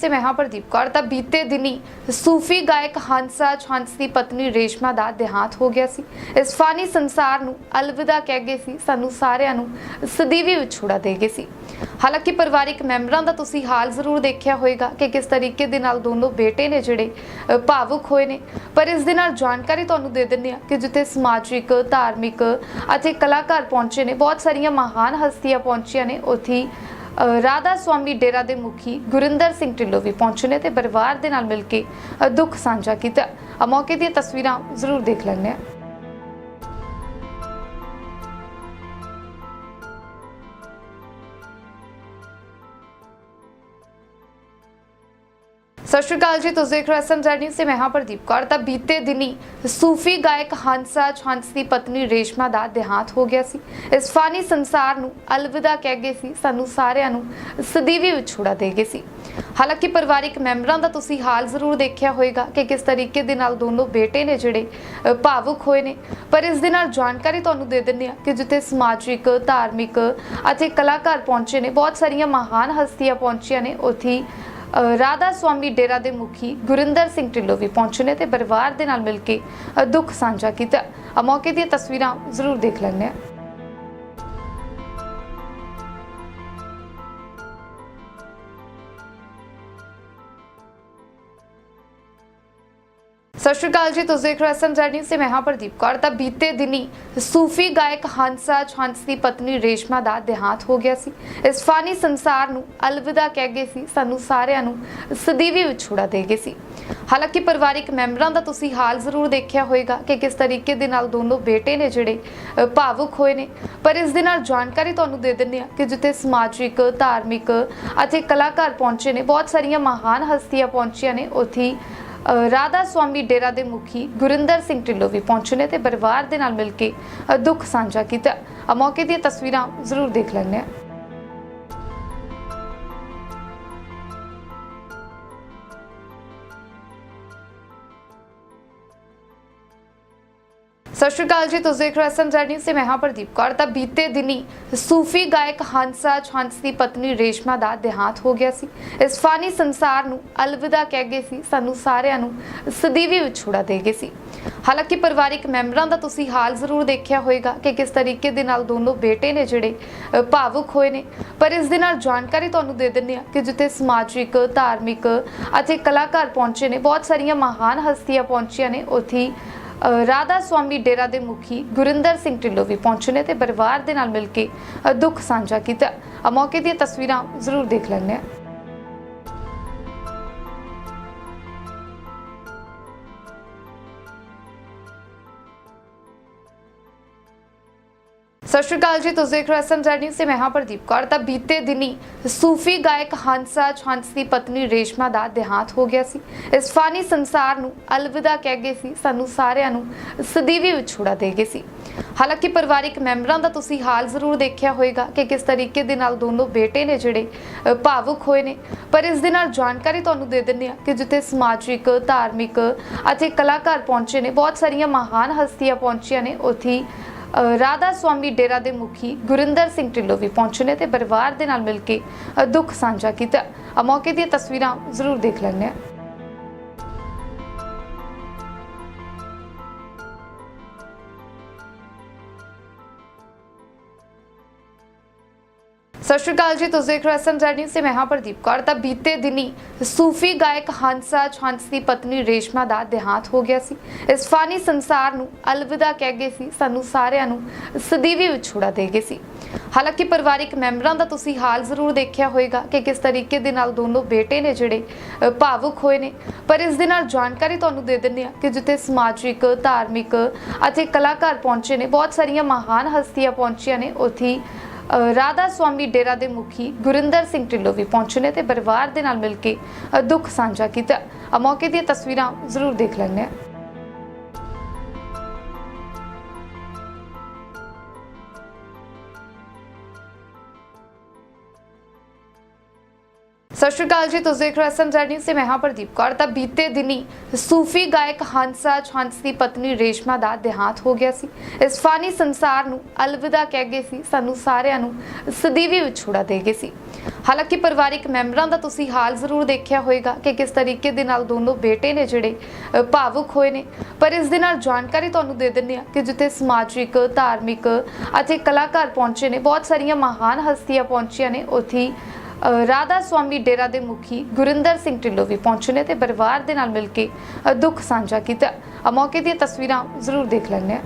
ਸੇ ਮੈਂ ਹਾਂ ਪ੍ਰਦੀਪ ਕੌਰ ਤਾਂ ਬੀਤੇ ਦਿਨੀ ਸੂਫੀ ਗਾਇਕ ਹੰਸਾ ਹੰਸ ਦੀ ਪਤਨੀ ਰੇਸ਼ਮਾ ਦਾ ਦੇਹਾਂਤ ਹੋ ਗਿਆ ਸੀ ਇਸ ਫਾਨੀ ਸੰਸਾਰ ਨੂੰ ਅਲਵਿਦਾ ਕਹਿ ਗਏ ਸੀ ਸਾਨੂੰ ਸਾਰਿਆਂ ਨੂੰ ਸਦੀਵੀ ਵਿਛੋੜਾ ਦੇ ਗਏ ਸੀ ਹਾਲਾਂਕਿ ਪਰਿਵਾਰਿਕ ਮੈਂਬਰਾਂ ਦਾ ਤੁਸੀਂ ਹਾਲ ਜ਼ਰੂਰ ਦੇਖਿਆ ਹੋਵੇਗਾ ਕਿ ਕਿਸ ਤਰੀਕੇ ਦੇ ਨਾਲ ਦੋਨੋਂ ਬੇਟੇ ਨੇ ਜਿਹੜੇ ਭਾਵੁਕ ਹੋਏ ਨੇ ਪਰ ਇਸ ਦੇ ਨਾਲ ਜਾਣਕਾਰੀ ਤੁਹਾਨੂੰ ਦੇ ਦਿੰਦੇ ਆ ਕਿ ਜਿੱਥੇ ਸਮਾਜਿਕ ਧਾਰਮਿਕ ਅਤੇ ਕਲਾਕਾਰ ਪਹੁੰਚੇ ਨੇ ਬਹੁਤ ਸਾਰੀਆਂ ਮਹਾਨ ਹਸਤੀਆਂ ਪਹੁੰਚੀਆਂ ਨੇ ਉੱਥੇ ਰਾਧਾ ਸਵਾਮੀ ਡੇਰਾ ਦੇ ਮੁਖੀ ਗੁਰਿੰਦਰ ਸਿੰਘ ਢਿੱਲੋਂ ਵੀ ਪਹੁੰਚੇ ਨੇ ਤੇ ਪਰਿਵਾਰ ਦੇ ਨਾਲ ਮਿਲ ਕੇ ਦੁੱਖ ਸਾਂਝਾ ਕੀਤਾ। ਆ ਮੌਕੇ ਦੀਆਂ ਤਸਵੀਰਾਂ ਜ਼ਰੂਰ ਦੇਖ ਲੈਂਦੇ ਆ ਸਤਿ ਸ਼੍ਰੀ ਅਕਾਲ ਜੀ, ਤੁਸੀਂ ਦੇਖ ਰਹੇ ਹੋ ਐਸਐਮ ਨਿਊਜ਼ ਤੇ ਮੈਂ ਹਾਂ ਪ੍ਰਦੀਪ ਕੌਰ। ਤਾਂ ਬੀਤੇ ਦਿਨੀ ਸੂਫੀ ਗਾਇਕ ਹੰਸਾ ਹੰਸ ਦੀ ਪਤਨੀ ਰੇਸ਼ਮਾ ਦਾ ਦੇਹਾਂਤ ਹੋ ਗਿਆ ਸੀ। ਇਸ ਫਾਨੀ ਸੰਸਾਰ ਨੂੰ ਅਲਵਿਦਾ ਕਹਿ ਗਏ ਸੀ। ਸਾਨੂੰ ਸਾਰਿਆਂ ਨੂੰ ਸਦੀਵੀ ਵਿਛੋੜਾ ਦੇ ਗਏ ਸੀ। ਹਾਲਾਂਕਿ ਪਰਿਵਾਰਿਕ ਮੈਂਬਰਾਂ ਦਾ ਤੁਸੀਂ ਹਾਲ ਜ਼ਰੂਰ ਦੇਖਿਆ ਹੋਵੇਗਾ ਕਿ ਕਿਸ ਤਰੀਕੇ ਦੇ ਨਾਲ ਦੋਨੋਂ ਬੇਟੇ ਨੇ ਜਿਹੜੇ ਭਾਵੁਕ ਹੋਏ ਨੇ। ਪਰ ਇਸ ਦੇ ਨਾਲ ਜਾਣਕਾਰੀ ਤੁਹਾਨੂੰ ਦੇ ਦਿੰਦੇ ਆ ਕਿ ਜਿੱਥੇ ਸਮਾਜਿਕ, ਧਾਰਮਿਕ ਅਤੇ ਕਲਾਕਾਰ ਪਹੁੰਚੇ ਨੇ, ਬਹੁਤ ਸਾਰੀਆਂ ਮਹਾਨ ਹਸਤੀਆਂ ਪਹੁੰਚੀਆਂ ਨੇ, ਉੱਥੇ ਰਾਧਾ ਸਵਾਮੀ ਡੇਰਾ ਦੇ ਮੁਖੀ ਗੁਰਿੰਦਰ ਸਿੰਘ ਢਿੱਲੋਂ ਵੀ ਪਹੁੰਚੇ ਨੇ ਤੇ ਪਰਿਵਾਰ ਦੇ ਨਾਲ ਮਿਲ ਕੇ ਦੁੱਖ ਸਾਂਝਾ ਕੀਤਾ। ਆ ਮੌਕੇ ਦੀਆਂ ਤਸਵੀਰਾਂ ਜ਼ਰੂਰ ਦੇਖ ਲੈਂਦੇ ਆ ਸਤਿ ਸ਼੍ਰੀ ਅਕਾਲ ਜੀ, ਤੁਸੀਂ ਦੇਖ ਰਹੇ ਹੋ ਐਸਐਮ ਨਿਊਜ਼ ਤੇ ਮੈਂ ਹਾਂ ਪ੍ਰਦੀਪ ਕੌਰ। ਤਾਂ ਬੀਤੇ ਦਿਨੀ ਸੂਫੀ ਗਾਇਕ ਹੰਸਾ ਹੰਸ ਦੀ ਪਤਨੀ ਰੇਸ਼ਮਾ ਦਾ ਦੇਹਾਂਤ ਹੋ ਗਿਆ ਸੀ। ਇਸ ਫਾਨੀ ਸੰਸਾਰ ਨੂੰ ਅਲਵਿਦਾ ਕਹਿ ਗਏ ਸੀ, ਸਾਨੂੰ ਸਾਰਿਆਂ ਨੂੰ ਸਦੀਵੀ ਵਿਛੋੜਾ ਦੇ ਗਏ ਸੀ। ਹਾਲਾਂਕਿ ਪਰਿਵਾਰਿਕ ਮੈਂਬਰਾਂ ਦਾ ਤੁਸੀਂ ਹਾਲ ਜ਼ਰੂਰ ਦੇਖਿਆ ਹੋਵੇਗਾ ਕਿ ਕਿਸ ਤਰੀਕੇ ਦੇ ਨਾਲ ਦੋਨੋਂ ਬੇਟੇ ਨੇ ਜਿਹੜੇ ਭਾਵੁਕ ਹੋਏ ਨੇ। ਪਰ ਇਸ ਦੇ ਨਾਲ ਜਾਣਕਾਰੀ ਤੁਹਾਨੂੰ ਦੇ ਦਿੰਦੇ ਆ ਕਿ ਜਿੱਥੇ ਸਮਾਜਿਕ, ਧਾਰਮਿਕ ਅਤੇ ਕਲਾਕਾਰ ਪਹੁੰਚੇ ਨੇ, ਬਹੁਤ ਸਾਰੀਆਂ ਮਹਾਨ ਹਸਤੀਆਂ ਪਹੁੰਚੀਆਂ ਨੇ, ਉੱਥੇ ਰਾਧਾ ਸਵਾਮੀ ਡੇਰਾ ਦੇ ਮੁਖੀ ਗੁਰਿੰਦਰ ਸਿੰਘ ਢਿੱਲੋਂ ਵੀ ਪਹੁੰਚੇ ਨੇ ਤੇ ਪਰਿਵਾਰ ਦੇ ਨਾਲ ਮਿਲ ਕੇ ਦੁੱਖ ਸਾਂਝਾ ਕੀਤਾ। ਆ ਮੌਕੇ ਦੀਆਂ ਤਸਵੀਰਾਂ ਜ਼ਰੂਰ ਦੇਖ ਲੈਂਦੇ ਆ ਸਤਿ ਸ਼੍ਰੀ ਅਕਾਲ ਜੀ, ਤੁਸੀਂ ਦੇਖ ਰਹੇ ਹੋ ਐਸਐਮ ਨਿਊਜ਼ ਤੇ ਮੈਂ ਹਾਂ ਪ੍ਰਦੀਪ ਕੌਰ। ਤਾਂ ਬੀਤੇ ਦਿਨੀ ਸੂਫੀ ਗਾਇਕ ਹੰਸਾ ਹੰਸ ਦੀ ਪਤਨੀ ਰੇਸ਼ਮਾ ਦਾ ਦੇਹਾਂਤ ਹੋ ਗਿਆ ਸੀ। ਇਸ ਫਾਨੀ ਸੰਸਾਰ ਨੂੰ ਅਲਵਿਦਾ ਕਹਿ ਗਏ ਸੀ। ਸਾਨੂੰ ਸਾਰਿਆਂ ਨੂੰ ਸਦੀਵੀ ਵਿਛੋੜਾ ਦੇ ਗਏ ਸੀ। ਹਾਲਾਂਕਿ ਪਰਿਵਾਰਿਕ ਮੈਂਬਰਾਂ ਦਾ ਤੁਸੀਂ ਹਾਲ ਜ਼ਰੂਰ ਦੇਖਿਆ ਹੋਵੇਗਾ ਕਿ ਕਿਸ ਤਰੀਕੇ ਦੇ ਨਾਲ ਦੋਨੋਂ ਬੇਟੇ ਨੇ ਜਿਹੜੇ ਭਾਵੁਕ ਹੋਏ ਨੇ। ਪਰ ਇਸ ਦੇ ਨਾਲ ਜਾਣਕਾਰੀ ਤੁਹਾਨੂੰ ਦੇ ਦਿੰਦੇ ਆ ਕਿ ਜਿੱਥੇ ਸਮਾਜਿਕ, ਧਾਰਮਿਕ ਅਤੇ ਕਲਾਕਾਰ ਪਹੁੰਚੇ ਨੇ, ਬਹੁਤ ਸਾਰੀਆਂ ਮਹਾਨ ਹਸਤੀਆਂ ਪਹੁੰਚੀਆਂ ਨੇ, ਉੱਥੇ ਰਾਧਾ ਸਵਾਮੀ ਡੇਰਾ ਦੇ ਮੁਖੀ ਗੁਰਿੰਦਰ ਸਿੰਘ ਢਿੱਲੋਂ ਵੀ ਪਹੁੰਚੇ ਨੇ ਤੇ ਪਰਿਵਾਰ ਦੇ ਨਾਲ ਮਿਲ ਕੇ ਦੁੱਖ ਸਾਂਝਾ ਕੀਤਾ। ਆ ਮੌਕੇ ਦੀਆਂ ਤਸਵੀਰਾਂ ਜ਼ਰੂਰ ਦੇਖ ਲੈਂਦੇ ਆ ਸਤਿ ਸ਼੍ਰੀ ਅਕਾਲ ਜੀ, ਤੁਸੀਂ ਦੇਖ ਰਹੇ ਹੋ ਐਸਐਮ ਨਿਊਜ਼ ਤੇ ਮੈਂ ਹਾਂ ਪ੍ਰਦੀਪ ਕੌਰ। ਤਾਂ ਬੀਤੇ ਦਿਨੀ ਸੂਫੀ ਗਾਇਕ ਹੰਸਾ ਹੰਸ ਦੀ ਪਤਨੀ ਰੇਸ਼ਮਾ ਦਾ ਦੇਹਾਂਤ ਹੋ ਗਿਆ ਸੀ। ਇਸ ਫਾਨੀ ਸੰਸਾਰ ਨੂੰ ਅਲਵਿਦਾ ਕਹਿ ਗਏ ਸੀ, ਸਾਨੂੰ ਸਾਰਿਆਂ ਨੂੰ ਸਦੀਵੀ ਵਿਛੋੜਾ ਦੇ ਗਏ ਸੀ। ਹਾਲਾਂਕਿ ਪਰਿਵਾਰਿਕ ਮੈਂਬਰਾਂ ਦਾ ਤੁਸੀਂ ਹਾਲ ਜ਼ਰੂਰ ਦੇਖਿਆ ਹੋਵੇਗਾ ਕਿ ਕਿਸ ਤਰੀਕੇ ਦੇ ਨਾਲ ਦੋਨੋਂ ਬੇਟੇ ਨੇ ਜਿਹੜੇ ਭਾਵੁਕ ਹੋਏ ਨੇ। ਪਰ ਇਸ ਦੇ ਨਾਲ ਜਾਣਕਾਰੀ ਤੁਹਾਨੂੰ ਦੇ ਦਿੰਦੇ ਆ ਕਿ ਜਿੱਥੇ ਸਮਾਜਿਕ, ਧਾਰਮਿਕ ਅਤੇ ਕਲਾਕਾਰ ਪਹੁੰਚੇ ਨੇ, ਬਹੁਤ ਸਾਰੀਆਂ ਮਹਾਨ ਹਸਤੀਆਂ ਪਹੁੰਚੀਆਂ ਨੇ, ਉੱਥੇ ਰਾਧਾ ਸਵਾਮੀ ਡੇਰਾ ਦੇ ਮੁਖੀ ਗੁਰਿੰਦਰ ਸਿੰਘ ਢਿੱਲੋਂ ਵੀ ਪਹੁੰਚੇ ਨੇ ਤੇ ਪਰਿਵਾਰ ਦੇ ਨਾਲ ਮਿਲ ਕੇ ਦੁੱਖ ਸਾਂਝਾ ਕੀਤਾ। ਆ ਮੌਕੇ ਦੀਆਂ ਤਸਵੀਰਾਂ ਜ਼ਰੂਰ ਦੇਖ ਲੈਂਦੇ ਆ ਸਤਿ ਸ਼੍ਰੀ ਅਕਾਲ ਜੀ, ਤੁਸੀਂ ਦੇਖ ਰਹੇ ਹੋ ਐਸਐਮ ਨਿਊਜ਼ ਤੇ ਮੈਂ ਹਾਂ ਪ੍ਰਦੀਪ ਕੌਰ। ਤਾਂ ਬੀਤੇ ਦਿਨੀ ਸੂਫੀ ਗਾਇਕ ਹੰਸਾ ਹੰਸ ਦੀ ਪਤਨੀ ਰੇਸ਼ਮਾ ਦਾ ਦੇਹਾਂਤ ਹੋ ਗਿਆ ਸੀ। ਇਸ ਫਾਨੀ ਸੰਸਾਰ ਨੂੰ ਅਲਵਿਦਾ ਕਹਿ ਗਏ ਸੀ, ਸਾਨੂੰ ਸਾਰਿਆਂ ਨੂੰ ਸਦੀਵੀ ਵਿਛੋੜਾ ਦੇ ਗਏ ਸੀ। ਹਾਲਾਂਕਿ ਪਰਿਵਾਰਿਕ ਮੈਂਬਰਾਂ ਦਾ ਤੁਸੀਂ ਹਾਲ ਜ਼ਰੂਰ ਦੇਖਿਆ ਹੋਵੇਗਾ ਕਿ ਕਿਸ ਤਰੀਕੇ ਦੇ ਨਾਲ ਦੋਨੋਂ ਬੇਟੇ ਨੇ ਜਿਹੜੇ ਭਾਵੁਕ ਹੋਏ ਨੇ। ਪਰ ਇਸ ਦੇ ਨਾਲ ਜਾਣਕਾਰੀ ਤੁਹਾਨੂੰ ਦੇ ਦਿੰਦੇ ਆ ਕਿ ਜਿੱਥੇ ਸਮਾਜਿਕ, ਧਾਰਮਿਕ ਅਤੇ ਕਲਾਕਾਰ ਪਹੁੰਚੇ ਨੇ, ਬਹੁਤ ਸਾਰੀਆਂ ਮਹਾਨ ਹਸਤੀਆਂ ਪਹੁੰਚੀਆਂ ਨੇ, ਉੱਥੇ ਰਾਧਾ ਸਵਾਮੀ ਡੇਰਾ ਦੇ ਮੁਖੀ ਗੁਰਿੰਦਰ ਸਿੰਘ ਢਿੱਲੋਂ ਵੀ ਪਹੁੰਚੇ ਨੇ ਤੇ ਪਰਿਵਾਰ ਦੇ ਨਾਲ ਮਿਲ ਕੇ ਦੁੱਖ ਸਾਂਝਾ ਕੀਤਾ। ਆ ਮੌਕੇ ਦੀਆਂ ਤਸਵੀਰਾਂ ਜ਼ਰੂਰ ਦੇਖ ਲੈਂਦੇ ਆ ਸਤਿ ਸ਼੍ਰੀ ਅਕਾਲ ਜੀ, ਤੁਸੀਂ ਦੇਖ ਰਹੇ ਹੋ ਐਸਐਮ ਨਿਊਜ਼ ਤੇ ਮੈਂ ਹਾਂ ਪ੍ਰਦੀਪ ਕੌਰ। ਤਾਂ ਬੀਤੇ ਦਿਨੀ ਸੂਫੀ ਗਾਇਕ ਹੰਸਾ ਹੰਸ ਦੀ ਪਤਨੀ ਰੇਸ਼ਮਾ ਦਾ ਦੇਹਾਂਤ ਹੋ ਗਿਆ ਸੀ। ਇਸ ਫਾਨੀ ਸੰਸਾਰ ਨੂੰ ਅਲਵਿਦਾ ਕਹਿ ਗਏ ਸੀ। ਸਾਨੂੰ ਸਾਰਿਆਂ ਨੂੰ ਸਦੀਵੀ ਵਿਛੋੜਾ ਦੇ ਗਏ ਸੀ। ਹਾਲਾਂਕਿ ਪਰਿਵਾਰਿਕ ਮੈਂਬਰਾਂ ਦਾ ਤੁਸੀਂ ਹਾਲ ਜ਼ਰੂਰ ਦੇਖਿਆ ਹੋਵੇਗਾ ਕਿ ਕਿਸ ਤਰੀਕੇ ਦੇ ਨਾਲ ਦੋਨੋਂ ਬੇਟੇ ਨੇ ਜਿਹੜੇ ਭਾਵੁਕ ਹੋਏ ਨੇ। ਪਰ ਇਸ ਦੇ ਨਾਲ ਜਾਣਕਾਰੀ ਤੁਹਾਨੂੰ ਦੇ ਦਿੰਦੇ ਆ ਕਿ ਜਿੱਥੇ ਸਮਾਜਿਕ, ਧਾਰਮਿਕ ਅਤੇ ਕਲਾਕਾਰ ਪਹੁੰਚੇ ਨੇ, ਬਹੁਤ ਸਾਰੀਆਂ ਮਹਾਨ ਹਸਤੀਆਂ ਪਹੁੰਚੀਆਂ ਨੇ, ਉੱਥੇ ਰਾਧਾ ਸਵਾਮੀ ਡੇਰਾ ਦੇ ਮੁਖੀ ਗੁਰਿੰਦਰ ਸਿੰਘ ਢਿੱਲੋਂ ਵੀ ਪਹੁੰਚੇ ਨੇ ਤੇ ਪਰਿਵਾਰ ਦੇ ਨਾਲ ਮਿਲ ਕੇ ਦੁੱਖ ਸਾਂਝਾ ਕੀਤਾ। ਆ ਮੌਕੇ ਦੀਆਂ ਤਸਵੀਰਾਂ ਜ਼ਰੂਰ ਦੇਖ ਲੈਂਦੇ ਹਾਂ।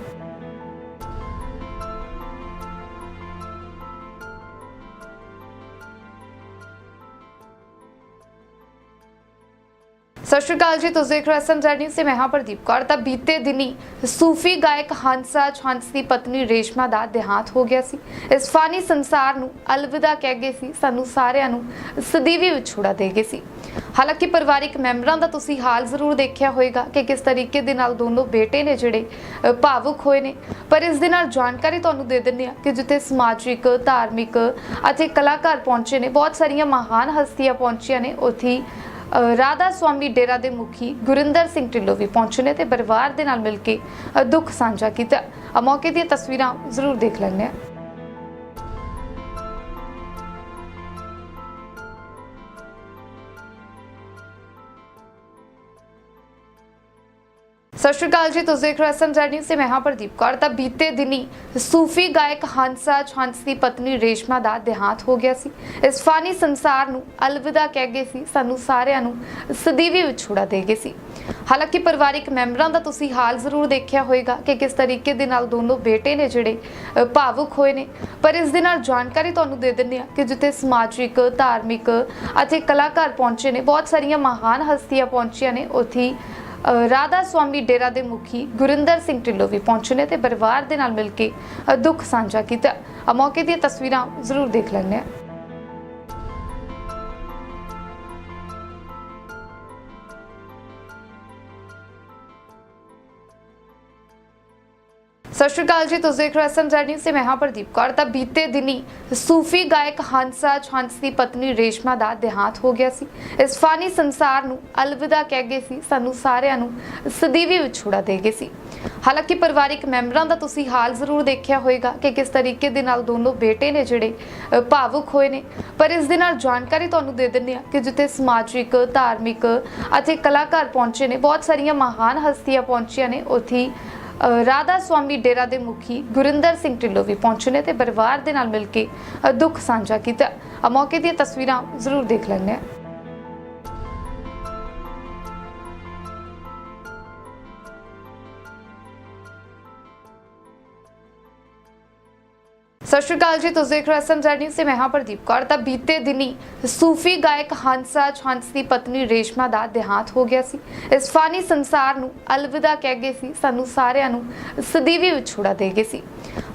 ਸਤਿ ਸ਼੍ਰੀ ਅਕਾਲ ਜੀ, ਤੁਸੀਂ ਦੇਖ ਰਹੇ ਹੋ ਐਸਐਮ ਨਿਊਜ਼ ਤੇ ਮੈਂ ਹਾਂ ਪ੍ਰਦੀਪ ਕੌਰ। ਤਾਂ ਬੀਤੇ ਦਿਨੀ ਸੂਫੀ ਗਾਇਕ ਹੰਸਾ ਹੰਸ ਦੀ ਪਤਨੀ ਰੇਸ਼ਮਾ ਦਾ ਦੇਹਾਂਤ ਹੋ ਗਿਆ ਸੀ। ਇਸ ਫਾਨੀ ਸੰਸਾਰ ਨੂੰ ਅਲਵਿਦਾ ਕਹਿ ਗਏ ਸੀ, ਸਾਨੂੰ ਸਾਰਿਆਂ ਨੂੰ ਸਦੀਵੀ ਵਿਛੋੜਾ ਦੇ ਗਏ ਸੀ। ਹਾਲਾਂਕਿ ਪਰਿਵਾਰਿਕ ਮੈਂਬਰਾਂ ਦਾ ਤੁਸੀਂ ਹਾਲ ਜ਼ਰੂਰ ਦੇਖਿਆ ਹੋਵੇਗਾ ਕਿ ਕਿਸ ਤਰੀਕੇ ਦੇ ਨਾਲ ਦੋਨੋਂ ਬੇਟੇ ਨੇ ਜਿਹੜੇ ਭਾਵੁਕ ਹੋਏ ਨੇ। ਪਰ ਇਸ ਦੇ ਨਾਲ ਜਾਣਕਾਰੀ ਤੁਹਾਨੂੰ ਦੇ ਦਿੰਦੇ ਆ ਕਿ ਜਿੱਥੇ ਸਮਾਜਿਕ, ਧਾਰਮਿਕ ਅਤੇ ਕਲਾਕਾਰ ਪਹੁੰਚੇ ਨੇ, ਬਹੁਤ ਸਾਰੀਆਂ ਮਹਾਨ ਹਸਤੀਆਂ ਪਹੁੰਚੀਆਂ ਨੇ, ਉੱਥੇ ਰਾਧਾ ਸਵਾਮੀ ਡੇਰਾ ਦੇ ਮੁਖੀ ਗੁਰਿੰਦਰ ਸਿੰਘ ਢਿੱਲੋਂ ਵੀ ਪਹੁੰਚੇ ਨੇ ਤੇ ਪਰਿਵਾਰ ਦੇ ਨਾਲ ਮਿਲ ਕੇ ਦੁੱਖ ਸਾਂਝਾ ਕੀਤਾ। ਆ ਮੌਕੇ ਦੀਆਂ ਤਸਵੀਰਾਂ ਜ਼ਰੂਰ ਦੇਖ ਲੈਂਦੇ ਹਾਂ। ਸਤਿ ਸ਼੍ਰੀ ਅਕਾਲ ਜੀ, ਤੁਸੀਂ ਦੇਖ ਰਹੇ ਹੋ ਐਸਐਮ ਨਿਊਜ਼ ਤੇ ਮੈਂ ਹਾਂ ਪ੍ਰਦੀਪ ਕੌਰ। ਤਾਂ ਬੀਤੇ ਦਿਨੀ ਸੂਫੀ ਗਾਇਕ ਹੰਸਾ ਹੰਸ ਦੀ ਪਤਨੀ ਰੇਸ਼ਮਾ ਦਾ ਦੇਹਾਂਤ ਹੋ ਗਿਆ ਸੀ। ਇਸ ਫਾਨੀ ਸੰਸਾਰ ਨੂੰ ਅਲਵਿਦਾ ਕਹਿ ਗਏ ਸੀ। ਸਾਨੂੰ ਸਾਰਿਆਂ ਨੂੰ ਸਦੀਵੀ ਵਿਛੋੜਾ ਦੇ ਗਏ ਸੀ। ਹਾਲਾਂਕਿ ਪਰਿਵਾਰਿਕ ਮੈਂਬਰਾਂ ਦਾ ਤੁਸੀਂ ਹਾਲ ਜ਼ਰੂਰ ਦੇਖਿਆ ਹੋਵੇਗਾ ਕਿ ਕਿਸ ਤਰੀਕੇ ਦੇ ਨਾਲ ਦੋਨੋਂ ਬੇਟੇ ਨੇ ਜਿਹੜੇ ਭਾਵੁਕ ਹੋਏ ਨੇ। ਪਰ ਇਸ ਦੇ ਨਾਲ ਜਾਣਕਾਰੀ ਤੁਹਾਨੂੰ ਦੇ ਦਿੰਦੇ ਆ ਕਿ ਜਿੱਥੇ ਸਮਾਜਿਕ, ਧਾਰਮਿਕ ਅਤੇ ਕਲਾਕਾਰ ਪਹੁੰਚੇ ਨੇ, ਬਹੁਤ ਸਾਰੀਆਂ ਮਹਾਨ ਹਸਤੀਆਂ ਪਹੁੰਚੀਆਂ ਨੇ, ਉੱਥੇ ਰਾਧਾ ਸਵਾਮੀ ਡੇਰਾ ਦੇ ਮੁਖੀ ਗੁਰਿੰਦਰ ਸਿੰਘ ਢਿੱਲੋਂ ਵੀ ਪਹੁੰਚੇ ਨੇ ਤੇ ਪਰਿਵਾਰ ਦੇ ਨਾਲ ਮਿਲ ਕੇ ਦੁੱਖ ਸਾਂਝਾ ਕੀਤਾ। ਆ ਮੌਕੇ ਦੀਆਂ ਤਸਵੀਰਾਂ ਜ਼ਰੂਰ ਦੇਖ ਲੈਂਦੇ ਹਾਂ। ਸਤਿ ਸ਼੍ਰੀ ਅਕਾਲ ਜੀ, ਤੁਸੀਂ ਦੇਖ ਰਹੇ ਹੋ ਐਸਐਮ ਨਿਊਜ਼ ਤੇ ਮੈਂ ਹਾਂ ਪ੍ਰਦੀਪ ਕੌਰ। ਤਾਂ ਬੀਤੇ ਦਿਨੀ ਸੂਫੀ ਗਾਇਕ ਹੰਸਾ ਹੰਸ ਦੀ ਪਤਨੀ ਰੇਸ਼ਮਾ ਦਾ ਦੇਹਾਂਤ ਹੋ ਗਿਆ ਸੀ। ਇਸ ਫਾਨੀ ਸੰਸਾਰ ਨੂੰ ਅਲਵਿਦਾ ਕਹਿ ਗਏ ਸੀ, ਸਾਨੂੰ ਸਾਰਿਆਂ ਨੂੰ ਸਦੀਵੀ ਵਿਛੋੜਾ ਦੇ ਗਏ ਸੀ। ਹਾਲਾਂਕਿ ਪਰਿਵਾਰਿਕ ਮੈਂਬਰਾਂ ਦਾ ਤੁਸੀਂ ਹਾਲ ਜ਼ਰੂਰ ਦੇਖਿਆ ਹੋਵੇਗਾ ਕਿ ਕਿਸ ਤਰੀਕੇ ਦੇ ਨਾਲ ਦੋਨੋਂ ਬੇਟੇ ਨੇ ਜਿਹੜੇ ਭਾਵੁਕ ਹੋਏ ਨੇ। ਪਰ ਇਸ ਦੇ ਨਾਲ ਜਾਣਕਾਰੀ ਤੁਹਾਨੂੰ ਦੇ ਦਿੰਦੇ ਆ ਕਿ ਜਿੱਥੇ ਸਮਾਜਿਕ, ਧਾਰਮਿਕ ਅਤੇ ਕਲਾਕਾਰ ਪਹੁੰਚੇ ਨੇ, ਬਹੁਤ ਸਾਰੀਆਂ ਮਹਾਨ ਹਸਤੀਆਂ ਪਹੁੰਚੀਆਂ ਨੇ, ਉੱਥੇ ਰਾਧਾ ਸਵਾਮੀ ਡੇਰਾ ਦੇ ਮੁਖੀ ਗੁਰਿੰਦਰ ਸਿੰਘ ਢਿੱਲੋਂ ਵੀ ਪਹੁੰਚੇ ਨੇ ਤੇ ਪਰਿਵਾਰ ਦੇ ਨਾਲ ਮਿਲ ਕੇ ਦੁੱਖ ਸਾਂਝਾ ਕੀਤਾ। ਆ ਮੌਕੇ ਦੀਆਂ ਤਸਵੀਰਾਂ ਜ਼ਰੂਰ ਦੇਖ ਲੈਂਦੇ ਹਾਂ। ਸਤਿ ਸ਼੍ਰੀ ਅਕਾਲ ਜੀ, ਤੁਸੀਂ ਦੇਖ ਰਹੇ ਹੋ ਐਸਐਮ ਨਿਊਜ਼ ਤੇ ਮੈਂ ਹਾਂ ਪ੍ਰਦੀਪ ਕੌਰ। ਤਾਂ ਬੀਤੇ ਦਿਨੀ ਸੂਫੀ ਗਾਇਕ ਹੰਸਾ ਹੰਸ ਦੀ ਪਤਨੀ ਰੇਸ਼ਮਾ ਦਾ ਦੇਹਾਂਤ ਹੋ ਗਿਆ ਸੀ। ਇਸ ਫਾਨੀ ਸੰਸਾਰ ਨੂੰ ਅਲਵਿਦਾ ਕਹਿ ਗਏ ਸੀ, ਸਾਨੂੰ ਸਾਰਿਆਂ ਨੂੰ ਸਦੀਵੀ ਵਿਛੋੜਾ ਦੇ ਗਏ ਸੀ।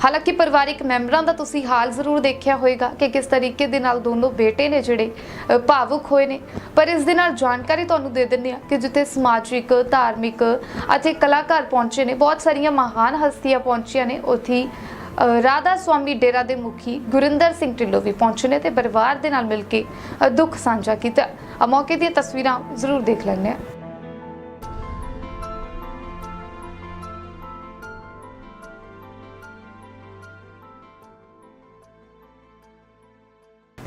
ਹਾਲਾਂਕਿ ਪਰਿਵਾਰਿਕ ਮੈਂਬਰਾਂ ਦਾ ਤੁਸੀਂ ਹਾਲ ਜ਼ਰੂਰ ਦੇਖਿਆ ਹੋਵੇਗਾ ਕਿ ਕਿਸ ਤਰੀਕੇ ਦੇ ਨਾਲ ਦੋਨੋਂ ਬੇਟੇ ਨੇ ਜਿਹੜੇ ਭਾਵੁਕ ਹੋਏ ਨੇ। ਪਰ ਇਸ ਦੇ ਨਾਲ ਜਾਣਕਾਰੀ ਤੁਹਾਨੂੰ ਦੇ ਦਿੰਦੇ ਆ ਕਿ ਜਿੱਥੇ ਸਮਾਜਿਕ, ਧਾਰਮਿਕ ਅਤੇ ਕਲਾਕਾਰ ਪਹੁੰਚੇ ਨੇ, ਬਹੁਤ ਸਾਰੀਆਂ ਮਹਾਨ ਹਸਤੀਆਂ ਪਹੁੰਚੀਆਂ ਨੇ, ਉੱਥੇ ਰਾਧਾ ਸਵਾਮੀ ਡੇਰਾ ਦੇ ਮੁਖੀ ਗੁਰਿੰਦਰ ਸਿੰਘ ਢਿੱਲੋਂ ਵੀ ਪਹੁੰਚੇ ਨੇ ਤੇ ਪਰਿਵਾਰ ਦੇ ਨਾਲ ਮਿਲ ਕੇ ਦੁੱਖ ਸਾਂਝਾ ਕੀਤਾ। ਆ ਮੌਕੇ ਦੀਆਂ ਤਸਵੀਰਾਂ ਜ਼ਰੂਰ ਦੇਖ ਲੈਂਦੇ ਹਾਂ।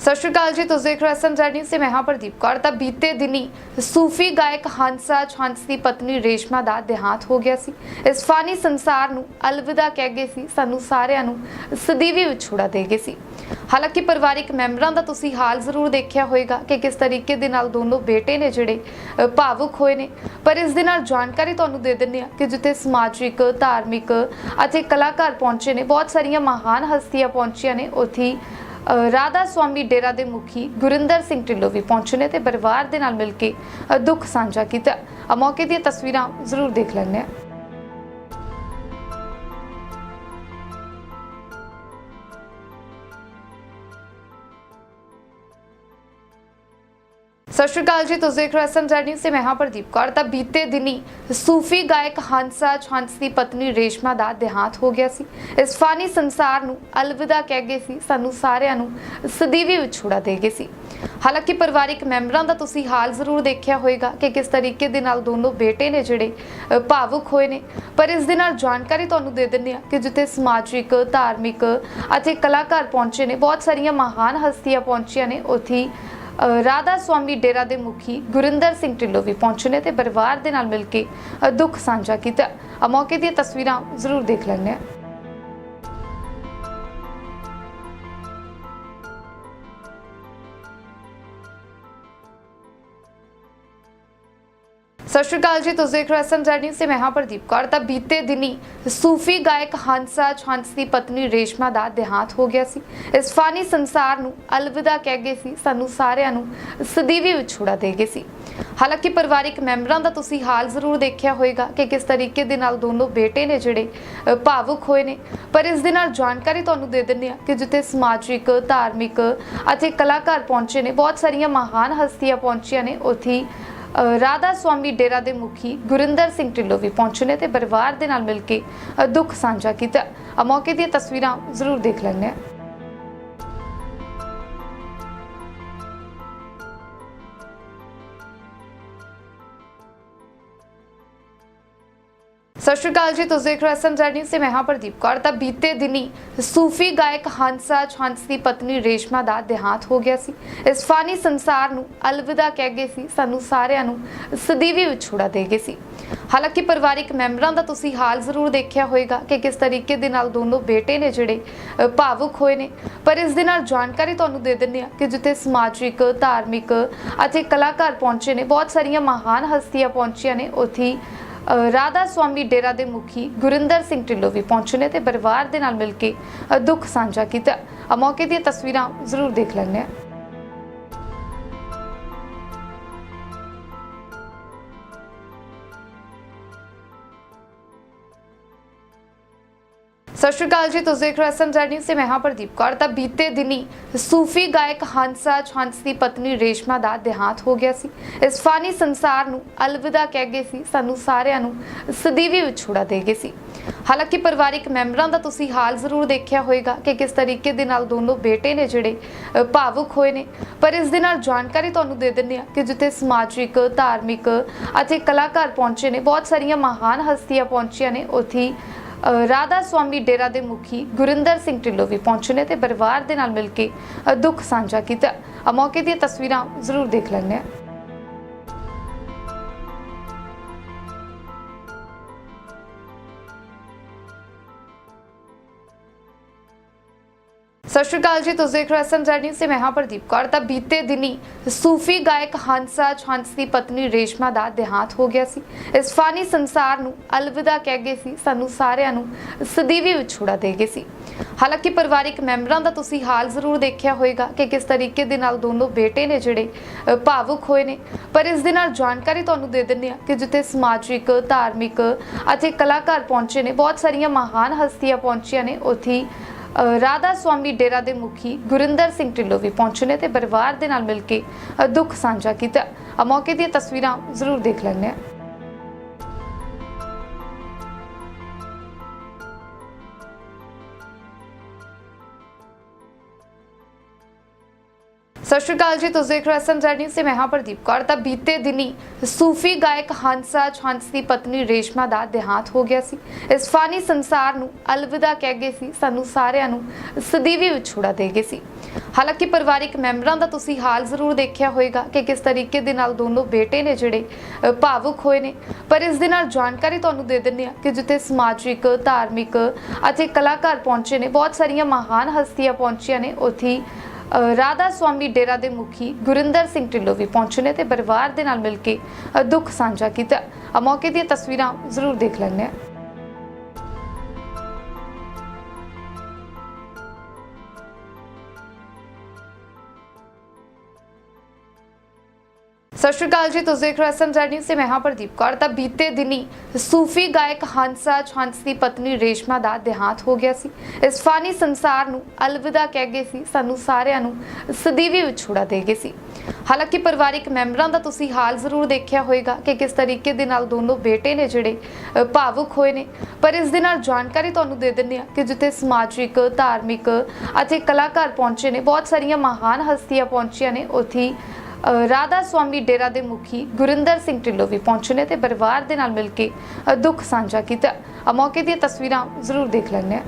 ਸਤਿ ਸ਼੍ਰੀ ਅਕਾਲ ਜੀ, ਤੁਸੀਂ ਦੇਖ ਰਹੇ ਹੋ ਐਸਐਮ ਨਿਊਜ਼ ਤੇ ਮੈਂ ਹਾਂ ਪ੍ਰਦੀਪ ਕੌਰ। ਤਾਂ ਬੀਤੇ ਦਿਨੀ ਸੂਫੀ ਗਾਇਕ ਹੰਸਾ ਹੰਸ ਦੀ ਪਤਨੀ ਰੇਸ਼ਮਾ ਦਾ ਦੇਹਾਂਤ ਹੋ ਗਿਆ ਸੀ। ਇਸ ਫਾਨੀ ਸੰਸਾਰ ਨੂੰ ਅਲਵਿਦਾ ਕਹਿ ਗਏ ਸੀ, ਸਾਨੂੰ ਸਾਰਿਆਂ ਨੂੰ ਸਦੀਵੀ ਵਿਛੋੜਾ ਦੇ ਗਏ ਸੀ। ਹਾਲਾਂਕਿ ਪਰਿਵਾਰਿਕ ਮੈਂਬਰਾਂ ਦਾ ਤੁਸੀਂ ਹਾਲ ਜ਼ਰੂਰ ਦੇਖਿਆ ਹੋਵੇਗਾ ਕਿ ਕਿਸ ਤਰੀਕੇ ਦੇ ਨਾਲ ਦੋਨੋਂ ਬੇਟੇ ਨੇ ਜਿਹੜੇ ਭਾਵੁਕ ਹੋਏ ਨੇ। ਪਰ ਇਸ ਦੇ ਨਾਲ ਜਾਣਕਾਰੀ ਤੁਹਾਨੂੰ ਦੇ ਦਿੰਦੇ ਆ ਕਿ ਜਿੱਥੇ ਸਮਾਜਿਕ, ਧਾਰਮਿਕ ਅਤੇ ਕਲਾਕਾਰ ਪਹੁੰਚੇ ਨੇ, ਬਹੁਤ ਸਾਰੀਆਂ ਮਹਾਨ ਹਸਤੀਆਂ ਪਹੁੰਚੀਆਂ ਨੇ, ਉੱਥੇ ਰਾਧਾ ਸਵਾਮੀ ਡੇਰਾ ਦੇ ਮੁਖੀ ਗੁਰਿੰਦਰ ਸਿੰਘ ਢਿੱਲੋਂ ਵੀ ਪਹੁੰਚੇ ਨੇ ਤੇ ਪਰਿਵਾਰ ਦੇ ਨਾਲ ਮਿਲ ਕੇ ਦੁੱਖ ਸਾਂਝਾ ਕੀਤਾ। ਮੌਕੇ ਦੀਆਂ ਤਸਵੀਰਾਂ ਜ਼ਰੂਰ ਦੇਖ ਲੈਂਦੇ ਹਾਂ। ਸਤਿ ਸ਼੍ਰੀ ਅਕਾਲ ਜੀ, ਤੁਸੀਂ ਦੇਖ ਰਹੇ ਹੋ ਸੰਜਰ ਨਿਊਜ਼ ਤੇ ਮੈਂ ਹਾਂ ਪ੍ਰਦੀਪ ਕੌਰ। ਤਾਂ ਬੀਤੇ ਦਿਨੀ ਸੂਫੀ ਗਾਇਕ ਹੰਸਾ ਹੰਸ ਦੀ ਪਤਨੀ ਰੇਸ਼ਮਾ ਦਾ ਦੇਹਾਂਤ ਹੋ ਗਿਆ ਸੀ। ਇਸ ਫਾਨੀ ਸੰਸਾਰ ਨੂੰ ਅਲਵਿਦਾ ਕਹਿ ਗਏ ਸੀ, ਸਾਨੂੰ ਸਾਰਿਆਂ ਨੂੰ ਸਦੀਵੀ ਵਿਛੋੜਾ ਦੇ ਗਏ ਸੀ। ਹਾਲਾਂਕਿ ਪਰਿਵਾਰਿਕ ਮੈਂਬਰਾਂ ਦਾ ਤੁਸੀਂ ਹਾਲ ਜ਼ਰੂਰ ਦੇਖਿਆ ਹੋਵੇਗਾ ਕਿ ਕਿਸ ਤਰੀਕੇ ਦੇ ਨਾਲ ਦੋਨੋਂ ਬੇਟੇ ਨੇ ਜਿਹੜੇ ਭਾਵੁਕ ਹੋਏ ਨੇ। ਪਰ ਇਸ ਦੇ ਨਾਲ ਜਾਣਕਾਰੀ ਤੁਹਾਨੂੰ ਦੇ ਦਿੰਦੇ ਆ ਕਿ ਜਿੱਥੇ ਸਮਾਜਿਕ, ਧਾਰਮਿਕ ਅਤੇ ਕਲਾਕਾਰ ਪਹੁੰਚੇ ਨੇ, ਬਹੁਤ ਸਾਰੀਆਂ ਮਹਾਨ ਹਸਤੀਆਂ ਪਹੁੰਚੀਆਂ ਨੇ, ਉੱਥੇ ਰਾਧਾ ਸਵਾਮੀ ਡੇਰਾ ਦੇ ਮੁਖੀ ਗੁਰਿੰਦਰ ਸਿੰਘ ਢਿੱਲੋਂ ਵੀ ਪਹੁੰਚੇ ਨੇ ਤੇ ਪਰਿਵਾਰ ਦੇ ਨਾਲ ਮਿਲ ਕੇ ਦੁੱਖ ਸਾਂਝਾ ਕੀਤਾ। ਆ ਮੌਕੇ ਦੀਆਂ ਤਸਵੀਰਾਂ ਜ਼ਰੂਰ ਦੇਖ ਲੈਂਦੇ ਹਾਂ। ਸਤਿ ਸ਼੍ਰੀ ਅਕਾਲ ਜੀ, ਤੁਸੀਂ ਦੇਖ ਰਹੇ ਹੋ ਸੰਜਰ ਨਿਊਜ਼ ਤੇ ਮੈਂ ਹਾਂ ਪ੍ਰਦੀਪ ਕੌਰ। ਤਾਂ ਬੀਤੇ ਦਿਨੀ ਸੂਫੀ ਗਾਇਕ ਹੰਸਾ ਹੰਸ ਦੀ ਪਤਨੀ ਰੇਸ਼ਮਾ ਦਾ ਦੇਹਾਂਤ ਹੋ ਗਿਆ ਸੀ। ਇਸ ਫਾਨੀ ਸੰਸਾਰ ਨੂੰ ਅਲਵਿਦਾ ਕਹਿ ਗਏ ਸੀ। ਸਾਨੂੰ ਸਾਰਿਆਂ ਨੂੰ ਸਦੀਵੀ ਵਿਛੋੜਾ ਦੇ ਗਏ ਸੀ। ਹਾਲਾਂਕਿ ਪਰਿਵਾਰਿਕ ਮੈਂਬਰਾਂ ਦਾ ਤੁਸੀਂ ਹਾਲ ਜ਼ਰੂਰ ਦੇਖਿਆ ਹੋਵੇਗਾ ਕਿ ਕਿਸ ਤਰੀਕੇ ਦੇ ਨਾਲ ਦੋਨੋਂ ਬੇਟੇ ਨੇ ਜਿਹੜੇ ਭਾਵੁਕ ਹੋਏ ਨੇ। ਪਰ ਇਸ ਦੇ ਨਾਲ ਜਾਣਕਾਰੀ ਤੁਹਾਨੂੰ ਦੇ ਦਿੰਦੇ ਆ ਕਿ ਜਿੱਥੇ ਸਮਾਜਿਕ, ਧਾਰਮਿਕ ਅਤੇ ਕਲਾਕਾਰ ਪਹੁੰਚੇ ਨੇ, ਬਹੁਤ ਸਾਰੀਆਂ ਮਹਾਨ ਹਸਤੀਆਂ ਪਹੁੰਚੀਆਂ ਨੇ, ਉੱਥੇ ਰਾਧਾ ਸਵਾਮੀ ਡੇਰਾ ਦੇ ਮੁਖੀ ਗੁਰਿੰਦਰ ਸਿੰਘ ਢਿੱਲੋਂ ਵੀ ਪਹੁੰਚੇ ਨੇ ਤੇ ਪਰਿਵਾਰ ਦੇ ਨਾਲ ਮਿਲ ਕੇ ਦੁੱਖ ਸਾਂਝਾ ਕੀਤਾ। ਆ ਮੌਕੇ ਦੀਆਂ ਤਸਵੀਰਾਂ ਜ਼ਰੂਰ ਦੇਖ ਲੈਂਦੇ ਹਾਂ। ਸਤਿ ਸ਼੍ਰੀ ਅਕਾਲ ਜੀ, ਤੁਸੀਂ ਦੇਖ ਰਹੇ ਹੋ ਸੰਜਰ ਨਿਊਜ਼ ਤੇ ਮੈਂ ਹਾਂ ਪ੍ਰਦੀਪ ਕੌਰ। ਤਾਂ ਬੀਤੇ ਦਿਨੀ ਸੂਫੀ ਗਾਇਕ ਹੰਸਾ ਹੰਸ ਦੀ ਪਤਨੀ ਰੇਸ਼ਮਾ ਦਾ ਦੇਹਾਂਤ ਹੋ ਗਿਆ ਸੀ। ਇਸ ਫਾਨੀ ਸੰਸਾਰ ਨੂੰ ਅਲਵਿਦਾ ਕਹਿ ਗਏ ਸੀ, ਸਾਨੂੰ ਸਾਰਿਆਂ ਨੂੰ ਸਦੀਵੀ ਵਿਛੋੜਾ ਦੇ ਗਏ ਸੀ। ਹਾਲਾਂਕਿ ਪਰਿਵਾਰਿਕ ਮੈਂਬਰਾਂ ਦਾ ਤੁਸੀਂ ਹਾਲ ਜ਼ਰੂਰ ਦੇਖਿਆ ਹੋਵੇਗਾ ਕਿ ਕਿਸ ਤਰੀਕੇ ਦੇ ਨਾਲ ਦੋਨੋਂ ਬੇਟੇ ਨੇ ਜਿਹੜੇ ਭਾਵੁਕ ਹੋਏ ਨੇ। ਪਰ ਇਸ ਦੇ ਨਾਲ ਜਾਣਕਾਰੀ ਤੁਹਾਨੂੰ ਦੇ ਦਿੰਦੇ ਆ ਕਿ ਜਿੱਥੇ ਸਮਾਜਿਕ, ਧਾਰਮਿਕ ਅਤੇ ਕਲਾਕਾਰ ਪਹੁੰਚੇ ਨੇ, ਬਹੁਤ ਸਾਰੀਆਂ ਮਹਾਨ ਹਸਤੀਆਂ ਪਹੁੰਚੀਆਂ ਨੇ, ਉੱਥੇ ਰਾਧਾ ਸਵਾਮੀ ਡੇਰਾ ਦੇ ਮੁਖੀ ਗੁਰਿੰਦਰ ਸਿੰਘ ਢਿੱਲੋਂ ਵੀ ਪਹੁੰਚੇ ਨੇ ਤੇ ਪਰਿਵਾਰ ਦੇ ਨਾਲ ਮਿਲ ਕੇ ਦੁੱਖ ਸਾਂਝਾ ਕੀਤਾ। ਮੌਕੇ ਦੀਆਂ ਤਸਵੀਰਾਂ ਜ਼ਰੂਰ ਦੇਖ ਲੈਂਦੇ ਹਾਂ। ਸਤਿ ਸ਼੍ਰੀ ਅਕਾਲ ਜੀ, ਤੁਸੀਂ ਦੇਖ ਰਹੇ ਹੋ ਸੰਜਰ ਨਿਊਜ਼ ਤੇ ਮੈਂ ਹਾਂ ਪ੍ਰਦੀਪ ਕੌਰ। ਤਾਂ ਬੀਤੇ ਦਿਨੀ ਸੂਫੀ ਗਾਇਕ ਹੰਸਾ ਹੰਸ ਦੀ ਪਤਨੀ ਰੇਸ਼ਮਾ ਦਾ ਦੇਹਾਂਤ ਹੋ ਗਿਆ ਸੀ। ਇਸ ਫਾਨੀ ਸੰਸਾਰ ਨੂੰ ਅਲਵਿਦਾ ਕਹਿ ਗਏ ਸੀ। ਸਾਨੂੰ ਸਾਰਿਆਂ ਨੂੰ ਸਦੀਵੀ ਵਿਛੋੜਾ ਦੇ ਗਏ ਸੀ। ਹਾਲਾਂਕਿ ਪਰਿਵਾਰਿਕ ਮੈਂਬਰਾਂ ਦਾ ਤੁਸੀਂ ਹਾਲ ਜ਼ਰੂਰ ਦੇਖਿਆ ਹੋਵੇਗਾ ਕਿ ਕਿਸ ਤਰੀਕੇ ਦੇ ਨਾਲ ਦੋਨੋਂ ਬੇਟੇ ਨੇ ਜਿਹੜੇ ਭਾਵੁਕ ਹੋਏ ਨੇ। ਪਰ ਇਸ ਦੇ ਨਾਲ ਜਾਣਕਾਰੀ ਤੁਹਾਨੂੰ ਦੇ ਦਿੰਦੇ ਆ ਕਿ ਜਿੱਥੇ ਸਮਾਜਿਕ, ਧਾਰਮਿਕ ਅਤੇ ਕਲਾਕਾਰ ਪਹੁੰਚੇ ਨੇ, ਬਹੁਤ ਸਾਰੀਆਂ ਮਹਾਨ ਹਸਤੀਆਂ ਪਹੁੰਚੀਆਂ ਨੇ, ਉੱਥੇ ਰਾਧਾ ਸਵਾਮੀ ਡੇਰਾ ਦੇ ਮੁਖੀ ਗੁਰਿੰਦਰ ਸਿੰਘ ਢਿੱਲੋਂ ਵੀ ਪਹੁੰਚੇ ਨੇ ਤੇ ਪਰਿਵਾਰ ਦੇ ਨਾਲ ਮਿਲ ਕੇ ਦੁੱਖ ਸਾਂਝਾ ਕੀਤਾ। ਆ ਮੌਕੇ ਦੀਆਂ ਤਸਵੀਰਾਂ ਜ਼ਰੂਰ ਦੇਖ ਲੈਂਦੇ ਹਾਂ। ਸਤਿ ਸ਼੍ਰੀ ਅਕਾਲ ਜੀ, ਤੁਸੀਂ ਦੇਖ ਰਹੇ ਹੋ ਸੰਜਰ ਨਿਊਜ਼ ਤੇ ਮੈਂ ਹਾਂ ਪ੍ਰਦੀਪ ਕੌਰ। ਤਾਂ ਬੀਤੇ ਦਿਨੀ ਸੂਫੀ ਗਾਇਕ ਹੰਸਾ ਹੰਸ ਦੀ ਪਤਨੀ ਰੇਸ਼ਮਾ ਦਾ ਦੇਹਾਂਤ ਹੋ ਗਿਆ ਸੀ। ਇਸ ਫਾਨੀ ਸੰਸਾਰ ਨੂੰ ਅਲਵਿਦਾ ਕਹਿ ਗਏ ਸੀ, ਸਾਨੂੰ ਸਾਰਿਆਂ ਨੂੰ ਸਦੀਵੀ ਵਿਛੋੜਾ ਦੇ ਗਏ ਸੀ। ਹਾਲਾਂਕਿ ਪਰਿਵਾਰਿਕ ਮੈਂਬਰਾਂ ਦਾ ਤੁਸੀਂ ਹਾਲ ਜ਼ਰੂਰ ਦੇਖਿਆ ਹੋਵੇਗਾ ਕਿ ਕਿਸ ਤਰੀਕੇ ਦੇ ਨਾਲ ਦੋਨੋਂ ਬੇਟੇ ਨੇ ਜਿਹੜੇ ਭਾਵੁਕ ਹੋਏ ਨੇ। ਪਰ ਇਸ ਦੇ ਨਾਲ ਜਾਣਕਾਰੀ ਤੁਹਾਨੂੰ ਦੇ ਦਿੰਦੇ ਆ ਕਿ ਜਿੱਥੇ ਸਮਾਜਿਕ, ਧਾਰਮਿਕ ਅਤੇ ਕਲਾਕਾਰ ਪਹੁੰਚੇ ਨੇ, ਬਹੁਤ ਸਾਰੀਆਂ ਮਹਾਨ ਹਸਤੀਆਂ ਪਹੁੰਚੀਆਂ ਨੇ, ਉੱਥੇ ਰਾਧਾ ਸਵਾਮੀ ਡੇਰਾ ਦੇ ਮੁਖੀ ਗੁਰਿੰਦਰ ਸਿੰਘ ਢਿੱਲੋਂ ਵੀ ਪਹੁੰਚੇ ਨੇ ਤੇ ਪਰਿਵਾਰ ਦੇ ਨਾਲ ਮਿਲ ਕੇ ਦੁੱਖ ਸਾਂਝਾ ਕੀਤਾ। ਆ ਮੌਕੇ ਦੀਆਂ ਤਸਵੀਰਾਂ ਜ਼ਰੂਰ ਦੇਖ ਲੈਂਦੇ ਹਾਂ। ਸਤਿ ਸ਼੍ਰੀ ਅਕਾਲ ਜੀ, ਤੁਸੀਂ ਦੇਖ ਰਹੇ ਹੋ ਸੰਜਰ ਨਿਊਜ਼ ਤੇ ਮੈਂ ਹਾਂ ਪ੍ਰਦੀਪ ਕੌਰ। ਤਾਂ ਬੀਤੇ ਦਿਨੀ ਸੂਫੀ ਗਾਇਕ ਹੰਸਾ ਹੰਸ ਦੀ ਪਤਨੀ ਰੇਸ਼ਮਾ ਦਾ ਦੇਹਾਂਤ ਹੋ ਗਿਆ ਸੀ। ਇਸ ਫਾਨੀ ਸੰਸਾਰ ਨੂੰ ਅਲਵਿਦਾ ਕਹਿ ਗਏ ਸੀ, ਸਾਨੂੰ ਸਾਰਿਆਂ ਨੂੰ ਸਦੀਵੀ ਵਿਛੋੜਾ ਦੇ ਗਏ ਸੀ। ਹਾਲਾਂਕਿ ਪਰਿਵਾਰਿਕ ਮੈਂਬਰਾਂ ਦਾ ਤੁਸੀਂ ਹਾਲ ਜ਼ਰੂਰ ਦੇਖਿਆ ਹੋਵੇਗਾ ਕਿ ਕਿਸ ਤਰੀਕੇ ਦੇ ਨਾਲ ਦੋਨੋਂ ਬੇਟੇ ਨੇ ਜਿਹੜੇ ਭਾਵੁਕ ਹੋਏ ਨੇ। ਪਰ ਇਸ ਦੇ ਨਾਲ ਜਾਣਕਾਰੀ ਤੁਹਾਨੂੰ ਦੇ ਦਿੰਦੇ ਆ ਕਿ ਜਿੱਥੇ ਸਮਾਜਿਕ, ਧਾਰਮਿਕ ਅਤੇ ਕਲਾਕਾਰ ਪਹੁੰਚੇ ਨੇ, ਬਹੁਤ ਸਾਰੀਆਂ ਮਹਾਨ ਹਸਤੀਆਂ ਪਹੁੰਚੀਆਂ ਨੇ, ਉੱਥੇ ਰਾਧਾ ਸਵਾਮੀ ਡੇਰਾ ਦੇ ਮੁਖੀ ਗੁਰਿੰਦਰ ਸਿੰਘ ਢਿੱਲੋਂ ਵੀ ਪਹੁੰਚੇ ਨੇ ਤੇ ਪਰਿਵਾਰ ਦੇ ਨਾਲ ਮਿਲ ਕੇ ਦੁੱਖ ਸਾਂਝਾ ਕੀਤਾ। ਆ ਮੌਕੇ ਦੀਆਂ ਤਸਵੀਰਾਂ ਜ਼ਰੂਰ ਦੇਖ ਲੈਂਦੇ ਹਾਂ। ਸਤਿ ਸ਼੍ਰੀ ਅਕਾਲ ਜੀ, ਤੁਸੀਂ ਦੇਖ ਰਹੇ ਹੋ ਐਸਐਮ ਨਿਊਜ਼ ਤੇ ਮੈਂ ਹਾਂ ਪ੍ਰਦੀਪ ਕੌਰ। ਤਾਂ ਬੀਤੇ ਦਿਨੀ ਸੂਫੀ ਗਾਇਕ ਹੰਸਾ ਹੰਸ ਦੀ ਪਤਨੀ ਰੇਸ਼ਮਾ ਦਾ ਦੇਹਾਂਤ ਹੋ ਗਿਆ ਸੀ। ਇਸ ਫਾਨੀ ਸੰਸਾਰ ਨੂੰ ਅਲਵਿਦਾ ਕਹਿ ਗਏ ਸੀ। ਸਾਨੂੰ ਸਾਰਿਆਂ ਨੂੰ ਸਦੀਵੀ ਵਿਛੋੜਾ ਦੇ ਗਏ ਸੀ। ਹਾਲਾਂਕਿ ਪਰਿਵਾਰਿਕ ਮੈਂਬਰਾਂ ਦਾ ਤੁਸੀਂ ਹਾਲ ਜ਼ਰੂਰ ਦੇਖਿਆ ਹੋਵੇਗਾ ਕਿ ਕਿਸ ਤਰੀਕੇ ਦੇ ਨਾਲ ਦੋਨੋਂ ਬੇਟੇ ਨੇ ਜਿਹੜੇ ਭਾਵੁਕ ਹੋਏ ਨੇ। ਪਰ ਇਸ ਦੇ ਨਾਲ ਜਾਣਕਾਰੀ ਤੁਹਾਨੂੰ ਦੇ ਦਿੰਦੇ ਆ ਕਿ ਜਿੱਥੇ ਸਮਾਜਿਕ, ਧਾਰਮਿਕ ਅਤੇ ਕਲਾਕਾਰ ਪਹੁੰਚੇ ਨੇ, ਬਹੁਤ ਸਾਰੀਆਂ ਮਹਾਨ ਹਸਤੀਆਂ ਪਹੁੰਚੀਆਂ ਨੇ, ਉੱਥੇ ਰਾਧਾ ਸਵਾਮੀ ਡੇਰਾ ਦੇ ਮੁਖੀ ਗੁਰਿੰਦਰ ਸਿੰਘ ਢਿੱਲੋਂ ਵੀ ਪਹੁੰਚੇ ਨੇ ਤੇ ਪਰਿਵਾਰ ਦੇ ਨਾਲ ਮਿਲ ਕੇ ਦੁੱਖ ਸਾਂਝਾ ਕੀਤਾ। ਆ ਮੌਕੇ ਦੀਆਂ ਤਸਵੀਰਾਂ ਜ਼ਰੂਰ ਦੇਖ ਲੈਂਦੇ ਹਾਂ।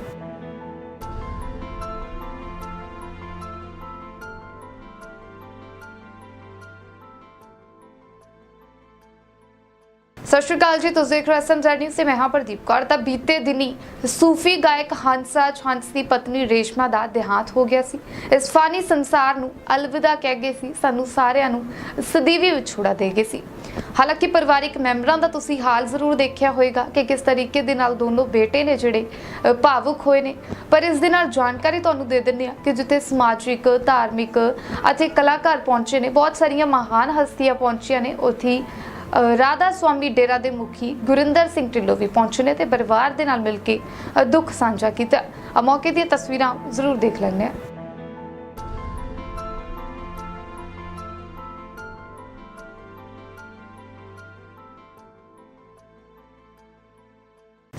ਸਤਿ ਸ਼੍ਰੀ ਅਕਾਲ ਜੀ, ਤੁਸੀਂ ਦੇਖ ਰਹੇ ਹੋ ਐਸਐਮ ਨਿਊਜ਼ ਤੇ ਮੈਂ ਹਾਂ ਪ੍ਰਦੀਪ ਕੌਰ। ਤਾਂ ਬੀਤੇ ਦਿਨੀ ਸੂਫੀ ਗਾਇਕ ਹੰਸਾ ਹੰਸ ਦੀ ਪਤਨੀ ਰੇਸ਼ਮਾ ਦਾ ਦੇਹਾਂਤ ਹੋ ਗਿਆ ਸੀ। ਇਸ ਫਾਨੀ ਸੰਸਾਰ ਨੂੰ ਅਲਵਿਦਾ ਕਹਿ ਗਏ ਸੀ, ਸਾਨੂੰ ਸਾਰਿਆਂ ਨੂੰ ਸਦੀਵੀ ਵਿਛੋੜਾ ਦੇ ਗਏ ਸੀ। ਹਾਲਾਂਕਿ ਪਰਿਵਾਰਿਕ ਮੈਂਬਰਾਂ ਦਾ ਤੁਸੀਂ ਹਾਲ ਜ਼ਰੂਰ ਦੇਖਿਆ ਹੋਵੇਗਾ ਕਿ ਕਿਸ ਤਰੀਕੇ ਦੇ ਨਾਲ ਦੋਨੋਂ ਬੇਟੇ ਨੇ ਜਿਹੜੇ ਭਾਵੁਕ ਹੋਏ ਨੇ। ਪਰ ਇਸ ਦੇ ਨਾਲ ਜਾਣਕਾਰੀ ਤੁਹਾਨੂੰ ਦੇ ਦਿੰਦੇ ਆ ਕਿ ਜਿੱਥੇ ਸਮਾਜਿਕ, ਧਾਰਮਿਕ ਅਤੇ ਕਲਾਕਾਰ ਪਹੁੰਚੇ ਨੇ, ਬਹੁਤ ਸਾਰੀਆਂ ਮਹਾਨ ਹਸਤੀਆਂ ਪਹੁੰਚੀਆਂ ਨੇ, ਉੱਥੇ ਰਾਧਾ ਸਵਾਮੀ ਡੇਰਾ ਦੇ ਮੁਖੀ ਗੁਰਿੰਦਰ ਸਿੰਘ ਢਿੱਲੋਂ ਵੀ ਪਹੁੰਚੇ ਨੇ ਤੇ ਪਰਿਵਾਰ ਦੇ ਨਾਲ ਮਿਲ ਕੇ ਦੁੱਖ ਸਾਂਝਾ ਕੀਤਾ। ਆ ਮੌਕੇ ਦੀਆਂ ਤਸਵੀਰਾਂ ਜ਼ਰੂਰ ਦੇਖ ਲੈਂਦੇ ਹਾਂ।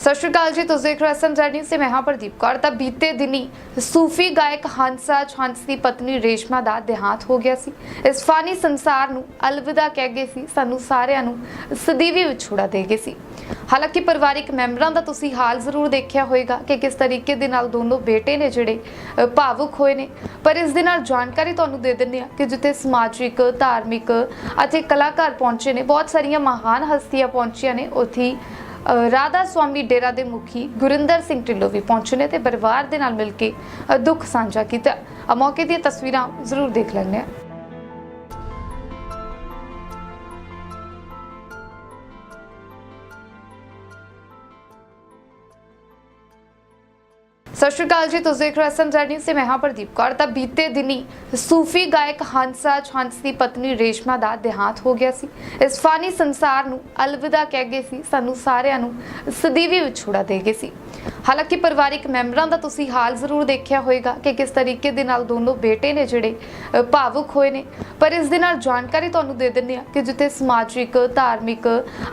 ਸਤਿ ਸ਼੍ਰੀ ਅਕਾਲ ਜੀ, ਤੁਸੀਂ ਦੇਖ ਰਹੇ ਹੋ ਐਸਐਮ ਨਿਊਜ਼ ਤੇ ਮੈਂ ਹਾਂ ਪ੍ਰਦੀਪ ਕੌਰ। ਤਾਂ ਬੀਤੇ ਦਿਨੀ ਸੂਫੀ ਗਾਇਕ ਹੰਸਾ ਹੰਸ ਦੀ ਪਤਨੀ ਰੇਸ਼ਮਾ ਦਾ ਦੇਹਾਂਤ ਹੋ ਗਿਆ ਸੀ। ਇਸ ਫਾਨੀ ਸੰਸਾਰ ਨੂੰ ਅਲਵਿਦਾ ਕਹਿ ਗਏ ਸੀ, ਸਾਨੂੰ ਸਾਰਿਆਂ ਨੂੰ ਸਦੀਵੀ ਵਿਛੋੜਾ ਦੇ ਗਏ ਸੀ। ਹਾਲਾਂਕਿ ਪਰਿਵਾਰਿਕ ਮੈਂਬਰਾਂ ਦਾ ਤੁਸੀਂ ਹਾਲ ਜ਼ਰੂਰ ਦੇਖਿਆ ਹੋਵੇਗਾ ਕਿ ਕਿਸ ਤਰੀਕੇ ਦੇ ਨਾਲ ਦੋਨੋਂ ਬੇਟੇ ਨੇ ਜਿਹੜੇ ਭਾਵੁਕ ਹੋਏ ਨੇ। ਪਰ ਇਸ ਦੇ ਨਾਲ ਜਾਣਕਾਰੀ ਤੁਹਾਨੂੰ ਦੇ ਦਿੰਦੇ ਆ ਕਿ ਜਿੱਥੇ ਸਮਾਜਿਕ, ਧਾਰਮਿਕ ਅਤੇ ਕਲਾਕਾਰ ਪਹੁੰਚੇ ਨੇ, ਬਹੁਤ ਸਾਰੀਆਂ ਮਹਾਨ ਹਸਤੀਆਂ ਪਹੁੰਚੀਆਂ ਨੇ, ਉੱਥੇ ਰਾਧਾ ਸਵਾਮੀ ਡੇਰਾ ਦੇ ਮੁਖੀ ਗੁਰਿੰਦਰ ਸਿੰਘ ਢਿੱਲੋਂ ਵੀ ਪਹੁੰਚੇ ਨੇ ਤੇ ਪਰਿਵਾਰ ਦੇ ਨਾਲ ਮਿਲ ਕੇ ਦੁੱਖ ਸਾਂਝਾ ਕੀਤਾ। ਆ ਮੌਕੇ ਦੀਆਂ ਤਸਵੀਰਾਂ ਜ਼ਰੂਰ ਦੇਖ ਲੈਂਦੇ ਹਾਂ। ਸਤਿ ਸ਼੍ਰੀ ਅਕਾਲ ਜੀ, ਤੁਸੀਂ ਦੇਖ ਰਹੇ ਹੋ ਐਸਐਮ ਨਿਊਜ਼ ਤੇ ਮੈਂ ਹਾਂ ਪ੍ਰਦੀਪ ਕੌਰ। ਤਾਂ ਬੀਤੇ ਦਿਨੀ ਸੂਫੀ ਗਾਇਕ ਹੰਸਾ ਹੰਸ ਦੀ ਪਤਨੀ ਰੇਸ਼ਮਾ ਦਾ ਦੇਹਾਂਤ ਹੋ ਗਿਆ ਸੀ। ਇਸ ਫਾਨੀ ਸੰਸਾਰ ਨੂੰ ਅਲਵਿਦਾ ਕਹਿ ਗਏ ਸੀ, ਸਾਨੂੰ ਸਾਰਿਆਂ ਨੂੰ ਸਦੀਵੀ ਵਿਛੋੜਾ ਦੇ ਗਏ ਸੀ। ਹਾਲਾਂਕਿ ਪਰਿਵਾਰਿਕ ਮੈਂਬਰਾਂ ਦਾ ਤੁਸੀਂ ਹਾਲ ਜ਼ਰੂਰ ਦੇਖਿਆ ਹੋਵੇਗਾ ਕਿ ਕਿਸ ਤਰੀਕੇ ਦੇ ਨਾਲ ਦੋਨੋਂ ਬੇਟੇ ਨੇ ਜਿਹੜੇ ਭਾਵੁਕ ਹੋਏ ਨੇ। ਪਰ ਇਸ ਦੇ ਨਾਲ ਜਾਣਕਾਰੀ ਤੁਹਾਨੂੰ ਦੇ ਦਿੰਦੇ ਆ ਕਿ ਜਿੱਥੇ ਸਮਾਜਿਕ, ਧਾਰਮਿਕ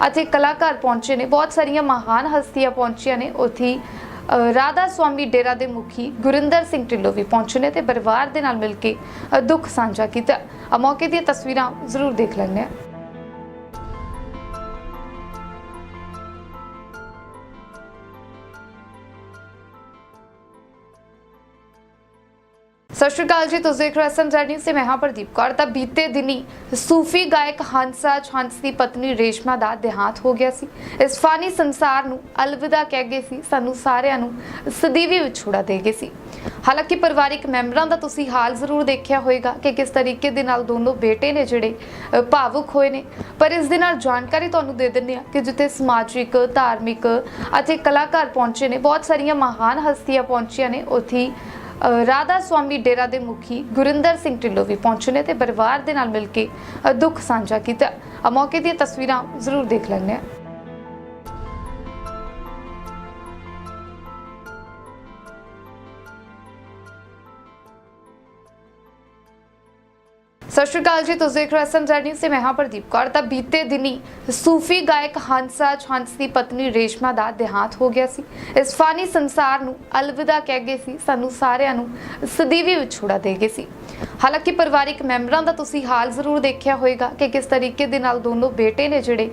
ਅਤੇ ਕਲਾਕਾਰ ਪਹੁੰਚੇ ਨੇ, ਬਹੁਤ ਸਾਰੀਆਂ ਮਹਾਨ ਹਸਤੀਆਂ ਪਹੁੰਚੀਆਂ ਨੇ, ਉੱਥੇ ਰਾਧਾ ਸਵਾਮੀ ਡੇਰਾ ਦੇ ਮੁਖੀ ਗੁਰਿੰਦਰ ਸਿੰਘ ਢਿੱਲੋਂ ਵੀ ਪਹੁੰਚੇ ਨੇ ਤੇ ਪਰਿਵਾਰ ਦੇ ਨਾਲ ਮਿਲ ਕੇ ਦੁੱਖ ਸਾਂਝਾ ਕੀਤਾ। ਮੌਕੇ ਦੀਆਂ ਤਸਵੀਰਾਂ ਜ਼ਰੂਰ ਦੇਖ ਲੈਂਦੇ ਹਾਂ। ਸਤਿ ਸ਼੍ਰੀ ਅਕਾਲ ਜੀ, ਤੁਸੀਂ ਦੇਖ ਰਹੇ ਹੋ ਐਸਐਮ ਨਿਊਜ਼ ਤੇ ਮੈਂ ਹਾਂ ਪ੍ਰਦੀਪ ਕੌਰ। ਤਾਂ ਬੀਤੇ ਦਿਨੀ ਸੂਫੀ ਗਾਇਕ ਹੰਸਾ ਹੰਸ ਦੀ ਪਤਨੀ ਰੇਸ਼ਮਾ ਦਾ ਦੇਹਾਂਤ ਹੋ ਗਿਆ ਸੀ। ਇਸ ਫਾਨੀ ਸੰਸਾਰ ਨੂੰ ਅਲਵਿਦਾ ਕਹਿ ਗਏ ਸੀ, ਸਾਨੂੰ ਸਾਰਿਆਂ ਨੂੰ ਸਦੀਵੀ ਵਿਛੋੜਾ ਦੇ ਗਏ ਸੀ। ਹਾਲਾਂਕਿ ਪਰਿਵਾਰਿਕ ਮੈਂਬਰਾਂ ਦਾ ਤੁਸੀਂ ਹਾਲ ਜ਼ਰੂਰ ਦੇਖਿਆ ਹੋਵੇਗਾ ਕਿ ਕਿਸ ਤਰੀਕੇ ਦੇ ਨਾਲ ਦੋਨੋਂ ਬੇਟੇ ਨੇ ਜਿਹੜੇ ਭਾਵੁਕ ਹੋਏ ਨੇ। ਪਰ ਇਸ ਦੇ ਨਾਲ ਜਾਣਕਾਰੀ ਤੁਹਾਨੂੰ ਦੇ ਦਿੰਦੇ ਆ ਕਿ ਜਿੱਥੇ ਸਮਾਜਿਕ, ਧਾਰਮਿਕ ਅਤੇ ਕਲਾਕਾਰ ਪਹੁੰਚੇ ਨੇ, ਬਹੁਤ ਸਾਰੀਆਂ ਮਹਾਨ ਹਸਤੀਆਂ ਪਹੁੰਚੀਆਂ ਨੇ, ਉੱਥੇ ਰਾਧਾ ਸਵਾਮੀ ਡੇਰਾ ਦੇ ਮੁਖੀ ਗੁਰਿੰਦਰ ਸਿੰਘ ਢਿੱਲੋਂ ਵੀ ਪਹੁੰਚੇ ਨੇ ਤੇ ਪਰਿਵਾਰ ਦੇ ਨਾਲ ਮਿਲ ਕੇ ਦੁੱਖ ਸਾਂਝਾ ਕੀਤਾ। ਆ ਮੌਕੇ ਦੀਆਂ ਤਸਵੀਰਾਂ ਜ਼ਰੂਰ ਦੇਖ ਲੈਂਦੇ ਹਾਂ। ਸਤਿ ਸ਼੍ਰੀ ਅਕਾਲ ਜੀ, ਤੁਸੀਂ ਦੇਖ ਰਹੇ ਹੋ ਐਸਐਮ ਨਿਊਜ਼ ਤੇ ਮੈਂ ਹਾਂ ਪ੍ਰਦੀਪ ਕੌਰ। ਤਾਂ ਬੀਤੇ ਦਿਨੀ ਸੂਫੀ ਗਾਇਕ ਹੰਸਾ ਹੰਸ ਦੀ ਪਤਨੀ ਰੇਸ਼ਮਾ ਦਾ ਦੇਹਾਂਤ ਹੋ ਗਿਆ ਸੀ। ਇਸ ਫਾਨੀ ਸੰਸਾਰ ਨੂੰ ਅਲਵਿਦਾ ਕਹਿ ਗਏ ਸੀ, ਸਾਨੂੰ ਸਾਰਿਆਂ ਨੂੰ ਸਦੀਵੀ ਵਿਛੋੜਾ ਦੇ ਗਏ ਸੀ। ਹਾਲਾਂਕਿ ਪਰਿਵਾਰਿਕ ਮੈਂਬਰਾਂ ਦਾ ਤੁਸੀਂ ਹਾਲ ਜ਼ਰੂਰ ਦੇਖਿਆ ਹੋਵੇਗਾ ਕਿ ਕਿਸ ਤਰੀਕੇ ਦੇ ਨਾਲ ਦੋਨੋਂ ਬੇਟੇ ਨੇ ਜਿਹੜੇ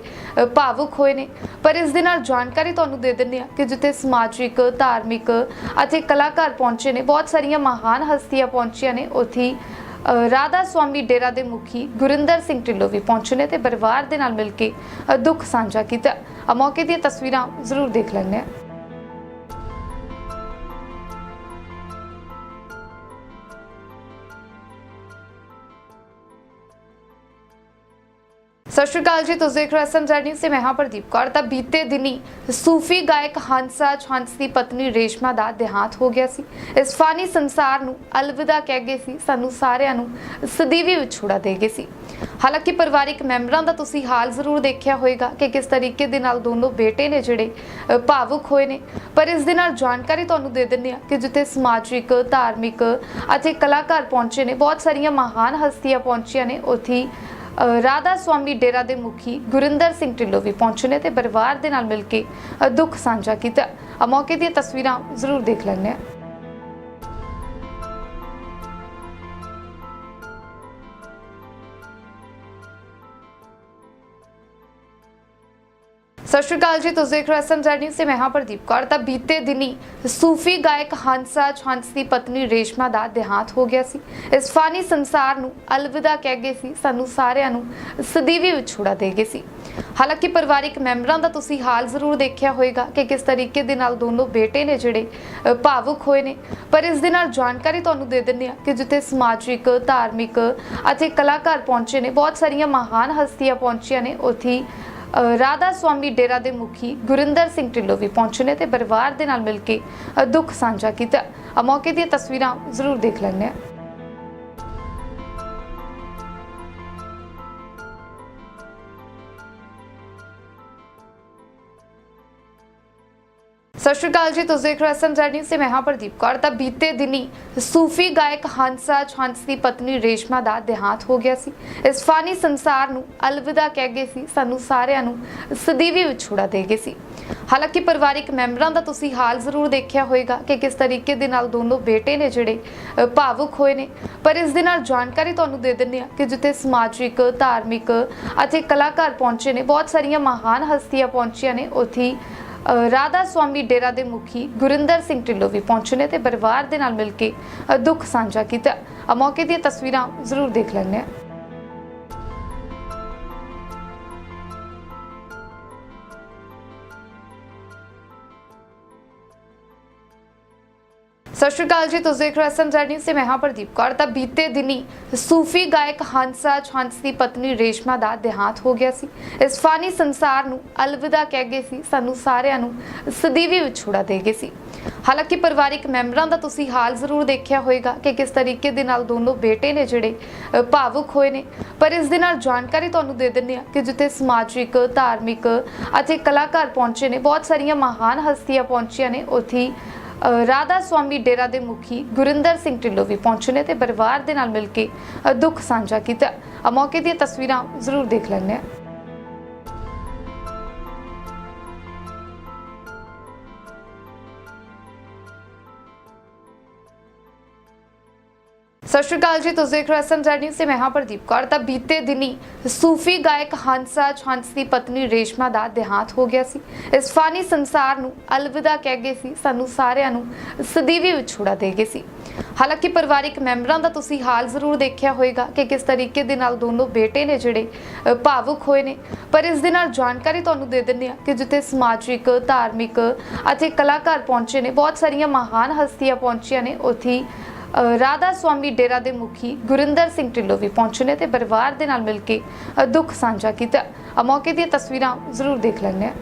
ਭਾਵੁਕ ਹੋਏ ਨੇ। ਪਰ ਇਸ ਦੇ ਨਾਲ ਜਾਣਕਾਰੀ ਤੁਹਾਨੂੰ ਦੇ ਦਿੰਦੇ ਆ ਕਿ ਜਿੱਥੇ ਸਮਾਜਿਕ, ਧਾਰਮਿਕ ਅਤੇ ਕਲਾਕਾਰ ਪਹੁੰਚੇ ਨੇ, ਬਹੁਤ ਸਾਰੀਆਂ ਮਹਾਨ ਹਸਤੀਆਂ ਪਹੁੰਚੀਆਂ ਨੇ, ਉੱਥੇ ਰਾਧਾ ਸਵਾਮੀ ਡੇਰਾ ਦੇ ਮੁਖੀ ਗੁਰਿੰਦਰ ਸਿੰਘ ਢਿੱਲੋਂ ਵੀ ਪਹੁੰਚੇ ਨੇ ਤੇ ਪਰਿਵਾਰ ਦੇ ਨਾਲ ਮਿਲ ਕੇ ਦੁੱਖ ਸਾਂਝਾ ਕੀਤਾ। ਆ ਮੌਕੇ ਦੀਆਂ ਤਸਵੀਰਾਂ ਜ਼ਰੂਰ ਦੇਖ ਲੈਂਦੇ ਹਾਂ। ਸਤਿ ਸ਼੍ਰੀ ਅਕਾਲ ਜੀ, ਤੁਸੀਂ ਦੇਖ ਰਹੇ ਸਨ ਜਰਨੀ ਸੇ ਮੈਂ ਹਾਂ ਪ੍ਰਦੀਪ ਕੌਰ। ਤਾਂ ਬੀਤੇ ਦਿਨੀ ਸੂਫੀ ਗਾਇਕ ਹੰਸਾ ਹੰਸ ਦੀ ਪਤਨੀ ਰੇਸ਼ਮਾ ਦਾ ਦੇਹਾਂਤ ਹੋ ਗਿਆ ਸੀ। ਇਸ ਫਾਨੀ ਸੰਸਾਰ ਨੂੰ ਅਲਵਿਦਾ ਕਹਿ ਗਏ ਸੀ, ਸਾਨੂੰ ਸਾਰਿਆਂ ਨੂੰ ਸਦੀਵੀ ਵਿਛੋੜਾ ਦੇ ਗਏ ਸੀ। ਹਾਲਾਂਕਿ ਪਰਿਵਾਰਿਕ ਮੈਂਬਰਾਂ ਦਾ ਤੁਸੀਂ ਹਾਲ ਜ਼ਰੂਰ ਦੇਖਿਆ ਹੋਵੇਗਾ ਕਿ ਕਿਸ ਤਰੀਕੇ ਦੇ ਨਾਲ ਦੋਨੋਂ ਬੇਟੇ ਨੇ ਜਿਹੜੇ ਭਾਵੁਕ ਹੋਏ ਨੇ। ਪਰ ਇਸ ਦੇ ਨਾਲ ਜਾਣਕਾਰੀ ਤੁਹਾਨੂੰ ਦੇ ਦਿੰਦੇ ਆ ਕਿ ਜਿੱਥੇ ਸਮਾਜਿਕ, ਧਾਰਮਿਕ ਅਤੇ ਕਲਾਕਾਰ ਪਹੁੰਚੇ ਨੇ, ਬਹੁਤ ਸਾਰੀਆਂ ਮਹਾਨ ਹਸਤੀਆਂ ਪਹੁੰਚੀਆਂ ਨੇ, ਉੱਥੇ ਰਾਧਾ ਸਵਾਮੀ ਡੇਰਾ ਦੇ ਮੁਖੀ ਗੁਰਿੰਦਰ ਸਿੰਘ ਢਿੱਲੋਂ ਵੀ ਪਹੁੰਚੇ ਨੇ ਤੇ ਪਰਿਵਾਰ ਦੇ ਨਾਲ ਮਿਲ ਕੇ ਦੁੱਖ ਸਾਂਝਾ ਕੀਤਾ। ਆ ਮੌਕੇ ਦੀਆਂ ਤਸਵੀਰਾਂ ਜ਼ਰੂਰ ਦੇਖ ਲੈਂਦੇ ਹਾਂ। ਸਤਿ ਸ਼੍ਰੀ ਅਕਾਲ ਜੀ, ਤੁਸੀਂ ਦੇਖ ਰਹੇ ਸਨ ਜਰਨੀ ਸੇ ਮੈਂ ਹਾਂ ਪ੍ਰਦੀਪ ਕੌਰ। ਤਾਂ ਬੀਤੇ ਦਿਨੀ ਸੂਫੀ ਗਾਇਕ ਹੰਸਾ ਹੰਸ ਦੀ ਪਤਨੀ ਰੇਸ਼ਮਾ ਦਾ ਦੇਹਾਂਤ ਹੋ ਗਿਆ ਸੀ। ਇਸ ਫਾਨੀ ਸੰਸਾਰ ਨੂੰ ਅਲਵਿਦਾ ਕਹਿ ਗਏ ਸੀ। ਸਾਨੂੰ ਸਾਰਿਆਂ ਨੂੰ ਸਦੀਵੀ ਵਿਛੋੜਾ ਦੇ ਗਏ ਸੀ। ਹਾਲਾਂਕਿ ਪਰਿਵਾਰਿਕ ਮੈਂਬਰਾਂ ਦਾ ਤੁਸੀਂ ਹਾਲ ਜ਼ਰੂਰ ਦੇਖਿਆ ਹੋਵੇਗਾ ਕਿ ਕਿਸ ਤਰੀਕੇ ਦੇ ਨਾਲ ਦੋਨੋਂ ਬੇਟੇ ਨੇ ਜਿਹੜੇ ਭਾਵੁਕ ਹੋਏ ਨੇ। ਪਰ ਇਸ ਦੇ ਨਾਲ ਜਾਣਕਾਰੀ ਤੁਹਾਨੂੰ ਦੇ ਦਿੰਦੇ ਆ ਕਿ ਜਿੱਥੇ ਸਮਾਜਿਕ, ਧਾਰਮਿਕ ਅਤੇ ਕਲਾਕਾਰ ਪਹੁੰਚੇ ਨੇ, ਬਹੁਤ ਸਾਰੀਆਂ ਮਹਾਨ ਹਸਤੀਆਂ ਪਹੁੰਚੀਆਂ ਨੇ, ਉੱਥੇ ਰਾਧਾ ਸਵਾਮੀ ਡੇਰਾ ਦੇ ਮੁਖੀ ਗੁਰਿੰਦਰ ਸਿੰਘ ਢਿੱਲੋਂ ਵੀ ਪਹੁੰਚੇ ਨੇ ਤੇ ਪਰਿਵਾਰ ਦੇ ਨਾਲ ਮਿਲ ਕੇ ਦੁੱਖ ਸਾਂਝਾ ਕੀਤਾ। ਆ ਮੌਕੇ ਦੀਆਂ ਤਸਵੀਰਾਂ ਜ਼ਰੂਰ ਦੇਖ ਲੈਂਦੇ ਹਾਂ। ਸਤਿ ਸ਼੍ਰੀ ਅਕਾਲ ਜੀ, ਤੁਸੀਂ ਦੇਖ ਰਹੇ ਸਨ ਜਰਨੀ ਸੇ ਮੈਂ ਹਾਂ ਪ੍ਰਦੀਪ ਕੌਰ। ਤਾਂ ਬੀਤੇ ਦਿਨੀ ਸੂਫੀ ਗਾਇਕ ਹੰਸਾ ਹੰਸ ਦੀ ਪਤਨੀ ਰੇਸ਼ਮਾ ਦਾ ਦੇਹਾਂਤ ਹੋ ਗਿਆ ਸੀ। ਇਸ ਫਾਨੀ ਸੰਸਾਰ ਨੂੰ ਅਲਵਿਦਾ ਕਹਿ ਗਏ ਸੀ, ਸਾਨੂੰ ਸਾਰਿਆਂ ਨੂੰ ਸਦੀਵੀ ਵਿਛੋੜਾ ਦੇ ਗਏ ਸੀ। ਹਾਲਾਂਕਿ ਪਰਿਵਾਰਿਕ ਮੈਂਬਰਾਂ ਦਾ ਤੁਸੀਂ ਹਾਲ ਜ਼ਰੂਰ ਦੇਖਿਆ ਹੋਵੇਗਾ ਕਿ ਕਿਸ ਤਰੀਕੇ ਦੇ ਨਾਲ ਦੋਨੋਂ ਬੇਟੇ ਨੇ ਜਿਹੜੇ ਭਾਵੁਕ ਹੋਏ ਨੇ। ਪਰ ਇਸ ਦੇ ਨਾਲ ਜਾਣਕਾਰੀ ਤੁਹਾਨੂੰ ਦੇ ਦਿੰਦੇ ਆ ਕਿ ਜਿੱਥੇ ਸਮਾਜਿਕ, ਧਾਰਮਿਕ ਅਤੇ ਕਲਾਕਾਰ ਪਹੁੰਚੇ ਨੇ, ਬਹੁਤ ਸਾਰੀਆਂ ਮਹਾਨ ਹਸਤੀਆਂ ਪਹੁੰਚੀਆਂ ਨੇ, ਉੱਥੇ ਰਾਧਾ ਸਵਾਮੀ ਡੇਰਾ ਦੇ ਮੁਖੀ ਗੁਰਿੰਦਰ ਸਿੰਘ ਢਿੱਲੋਂ ਵੀ ਪਹੁੰਚੇ ਨੇ ਤੇ ਪਰਿਵਾਰ ਦੇ ਨਾਲ ਮਿਲ ਕੇ ਦੁੱਖ ਸਾਂਝਾ ਕੀਤਾ। ਮੌਕੇ ਦੀਆਂ ਤਸਵੀਰਾਂ ਜ਼ਰੂਰ ਦੇਖ ਲੈਂਦੇ ਹਾਂ। ਸਤਿ ਸ਼੍ਰੀ ਅਕਾਲ ਜੀ ਤੁਸੀਂ ਦੇਖ ਰਹੇ ਸਨ ਜਰਨੀ ਸੇ ਮੈਂ ਹਾਂ ਪ੍ਰਦੀਪ ਕੌਰ। ਤਾਂ ਬੀਤੇ ਦਿਨੀ ਸੂਫੀ ਗਾਇਕ ਹੰਸਾ ਹੰਸ ਦੀ ਪਤਨੀ ਰੇਸ਼ਮਾ ਦਾ ਦੇਹਾਂਤ ਹੋ ਗਿਆ ਸੀ। ਇਸ ਫਾਨੀ ਸੰਸਾਰ ਨੂੰ ਅਲਵਿਦਾ ਕਹਿ ਗਏ ਸੀ। ਸਾਨੂੰ ਸਾਰਿਆਂ ਨੂੰ ਸਦੀਵੀ ਵਿਛੋੜਾ ਦੇ ਗਏ ਸੀ। ਹਾਲਾਂਕਿ ਪਰਿਵਾਰਿਕ ਮੈਂਬਰਾਂ ਦਾ ਤੁਸੀਂ ਹਾਲ ਜ਼ਰੂਰ ਦੇਖਿਆ ਹੋਵੇਗਾ ਕਿ ਕਿਸ ਤਰੀਕੇ ਦੇ ਨਾਲ ਦੋਨੋਂ ਬੇਟੇ ਨੇ ਜਿਹੜੇ ਅ, ਭਾਵੁਕ ਹੋਏ ਨੇ। ਪਰ ਇਸ ਦੇ ਨਾਲ ਜਾਣਕਾਰੀ ਤੁਹਾਨੂੰ ਦੇ ਦਿੰਦੇ ਆ ਕਿ ਜਿੱਥੇ ਸਮਾਜਿਕ ਧਾਰਮਿਕ ਅਤੇ ਕਲਾਕਾਰ ਪਹੁੰਚੇ ਨੇ ਬਹੁਤ ਸਾਰੀਆਂ ਮਹਾਨ ਹਸਤੀਆਂ ਪਹੁੰਚੀਆਂ ਨੇ ਉੱਥੇ ਰਾਧਾ ਸਵਾਮੀ ਡੇਰਾ ਦੇ ਮੁਖੀ ਗੁਰਿੰਦਰ ਸਿੰਘ ਢਿੱਲੋਂ ਵੀ ਪਹੁੰਚੇ ਨੇ ਤੇ ਪਰਿਵਾਰ ਦੇ ਨਾਲ ਮਿਲ ਕੇ ਦੁੱਖ ਸਾਂਝਾ ਕੀਤਾ। ਆ ਮੌਕੇ ਦੀਆਂ ਤਸਵੀਰਾਂ ਜ਼ਰੂਰ ਦੇਖ ਲੈਂਦੇ ਹਾਂ। ਸਤਿ ਸ਼੍ਰੀ ਅਕਾਲ ਜੀ, ਤੁਸੀਂ ਦੇਖ ਰਹੇ ਸਨ ਜਰਨੀ ਸੇ ਮੈਂ ਹਾਂ ਪ੍ਰਦੀਪ ਕੌਰ। ਤਾਂ ਬੀਤੇ ਦਿਨੀ ਸੂਫੀ ਗਾਇਕ ਹੰਸਾ ਹੰਸ ਦੀ ਪਤਨੀ ਰੇਸ਼ਮਾ ਦਾ ਦੇਹਾਂਤ ਹੋ ਗਿਆ ਸੀ। ਇਸ ਫਾਨੀ ਸੰਸਾਰ ਨੂੰ ਅਲਵਿਦਾ ਕਹਿ ਗਏ ਸੀ, ਸਾਨੂੰ ਸਾਰਿਆਂ ਨੂੰ ਸਦੀਵੀ ਵਿਛੋੜਾ ਦੇ ਗਏ ਸੀ। ਹਾਲਾਂਕਿ ਪਰਿਵਾਰਿਕ ਮੈਂਬਰਾਂ ਦਾ ਤੁਸੀਂ ਹਾਲ ਜ਼ਰੂਰ ਦੇਖਿਆ ਹੋਵੇਗਾ ਕਿ ਕਿਸ ਤਰੀਕੇ ਦੇ ਨਾਲ ਦੋਨੋਂ ਬੇਟੇ ਨੇ ਜਿਹੜੇ ਭਾਵੁਕ ਹੋਏ ਨੇ। ਪਰ ਇਸ ਦੇ ਨਾਲ ਜਾਣਕਾਰੀ ਤੁਹਾਨੂੰ ਦੇ ਦਿੰਦੇ ਆ ਕਿ ਜਿੱਥੇ ਸਮਾਜਿਕ, ਧਾਰਮਿਕ ਅਤੇ ਕਲਾਕਾਰ ਪਹੁੰਚੇ ਨੇ, ਬਹੁਤ ਸਾਰੀਆਂ ਮਹਾਨ ਹਸਤੀਆਂ ਪਹੁੰਚੀਆਂ ਨੇ, ਉੱਥੇ ਰਾਧਾ ਸਵਾਮੀ ਡੇਰਾ ਦੇ ਮੁਖੀ ਗੁਰਿੰਦਰ ਸਿੰਘ ਢਿੱਲੋਂ ਵੀ ਪਹੁੰਚੇ ਨੇ ਤੇ ਪਰਿਵਾਰ ਦੇ ਨਾਲ ਮਿਲ ਕੇ ਦੁੱਖ ਸਾਂਝਾ ਕੀਤਾ। ਆ ਮੌਕੇ ਦੀਆਂ ਤਸਵੀਰਾਂ ਜ਼ਰੂਰ ਦੇਖ ਲੈਂਦੇ ਹਾਂ।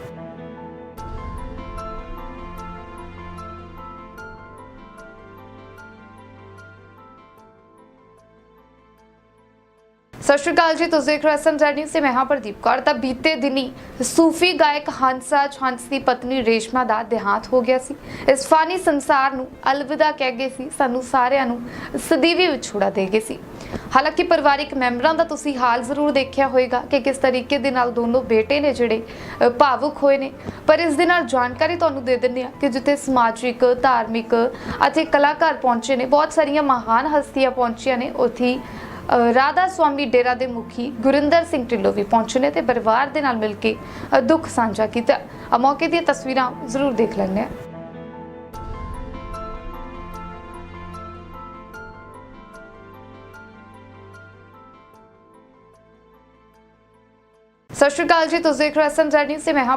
ਸਤਿ ਸ਼੍ਰੀ ਅਕਾਲ ਜੀ, ਤੁਸੀਂ ਦੇਖ ਰਹੇ ਸਨ ਜਰਨੀ ਸੇ ਮੈਂ ਹਾਂ ਪ੍ਰਦੀਪ ਕੌਰ। ਤਾਂ ਬੀਤੇ ਦਿਨੀ ਸੂਫੀ ਗਾਇਕ ਹੰਸਾ ਹੰਸ ਦੀ ਪਤਨੀ ਰੇਸ਼ਮਾ ਦਾ ਦੇਹਾਂਤ ਹੋ ਗਿਆ ਸੀ। ਇਸ ਫਾਨੀ ਸੰਸਾਰ ਨੂੰ ਅਲਵਿਦਾ ਕਹਿ ਗਏ ਸੀ, ਸਾਨੂੰ ਸਾਰਿਆਂ ਨੂੰ ਸਦੀਵੀ ਵਿਛੋੜਾ ਦੇ ਗਏ ਸੀ। ਹਾਲਾਂਕਿ ਪਰਿਵਾਰਿਕ ਮੈਂਬਰਾਂ ਦਾ ਤੁਸੀਂ ਹਾਲ ਜ਼ਰੂਰ ਦੇਖਿਆ ਹੋਵੇਗਾ ਕਿ ਕਿਸ ਤਰੀਕੇ ਦੇ ਨਾਲ ਦੋਨੋਂ ਬੇਟੇ ਨੇ ਜਿਹੜੇ ਭਾਵੁਕ ਹੋਏ ਨੇ। ਪਰ ਇਸ ਦੇ ਨਾਲ ਜਾਣਕਾਰੀ ਤੁਹਾਨੂੰ ਦੇ ਦਿੰਦੇ ਆ ਕਿ ਜਿੱਥੇ ਸਮਾਜਿਕ, ਧਾਰਮਿਕ ਅਤੇ ਕਲਾਕਾਰ ਪਹੁੰਚੇ ਨੇ, ਬਹੁਤ ਸਾਰੀਆਂ ਮਹਾਨ ਹਸਤੀਆਂ ਪਹੁੰਚੀਆਂ ਨੇ, ਉੱਥੇ ਰਾਧਾ ਸਵਾਮੀ ਡੇਰਾ ਦੇ ਮੁਖੀ ਗੁਰਿੰਦਰ ਸਿੰਘ ਢਿੱਲੋਂ ਵੀ ਪਹੁੰਚੇ ਨੇ ਤੇ ਪਰਿਵਾਰ ਦੇ ਨਾਲ ਮਿਲ ਕੇ ਦੁੱਖ ਸਾਂਝਾ ਕੀਤਾ। ਆ ਮੌਕੇ ਦੀਆਂ ਤਸਵੀਰਾਂ ਜ਼ਰੂਰ ਦੇਖ ਲੈਂਦੇ ਹਾਂ। ਸਤਿ ਸ਼੍ਰੀ ਅਕਾਲ ਜੀ, ਤੁਸੀਂ ਦੇਖ ਰਹੇ ਸਨ ਜਰਨੀ ਸੇ ਮੈਂ ਹਾਂ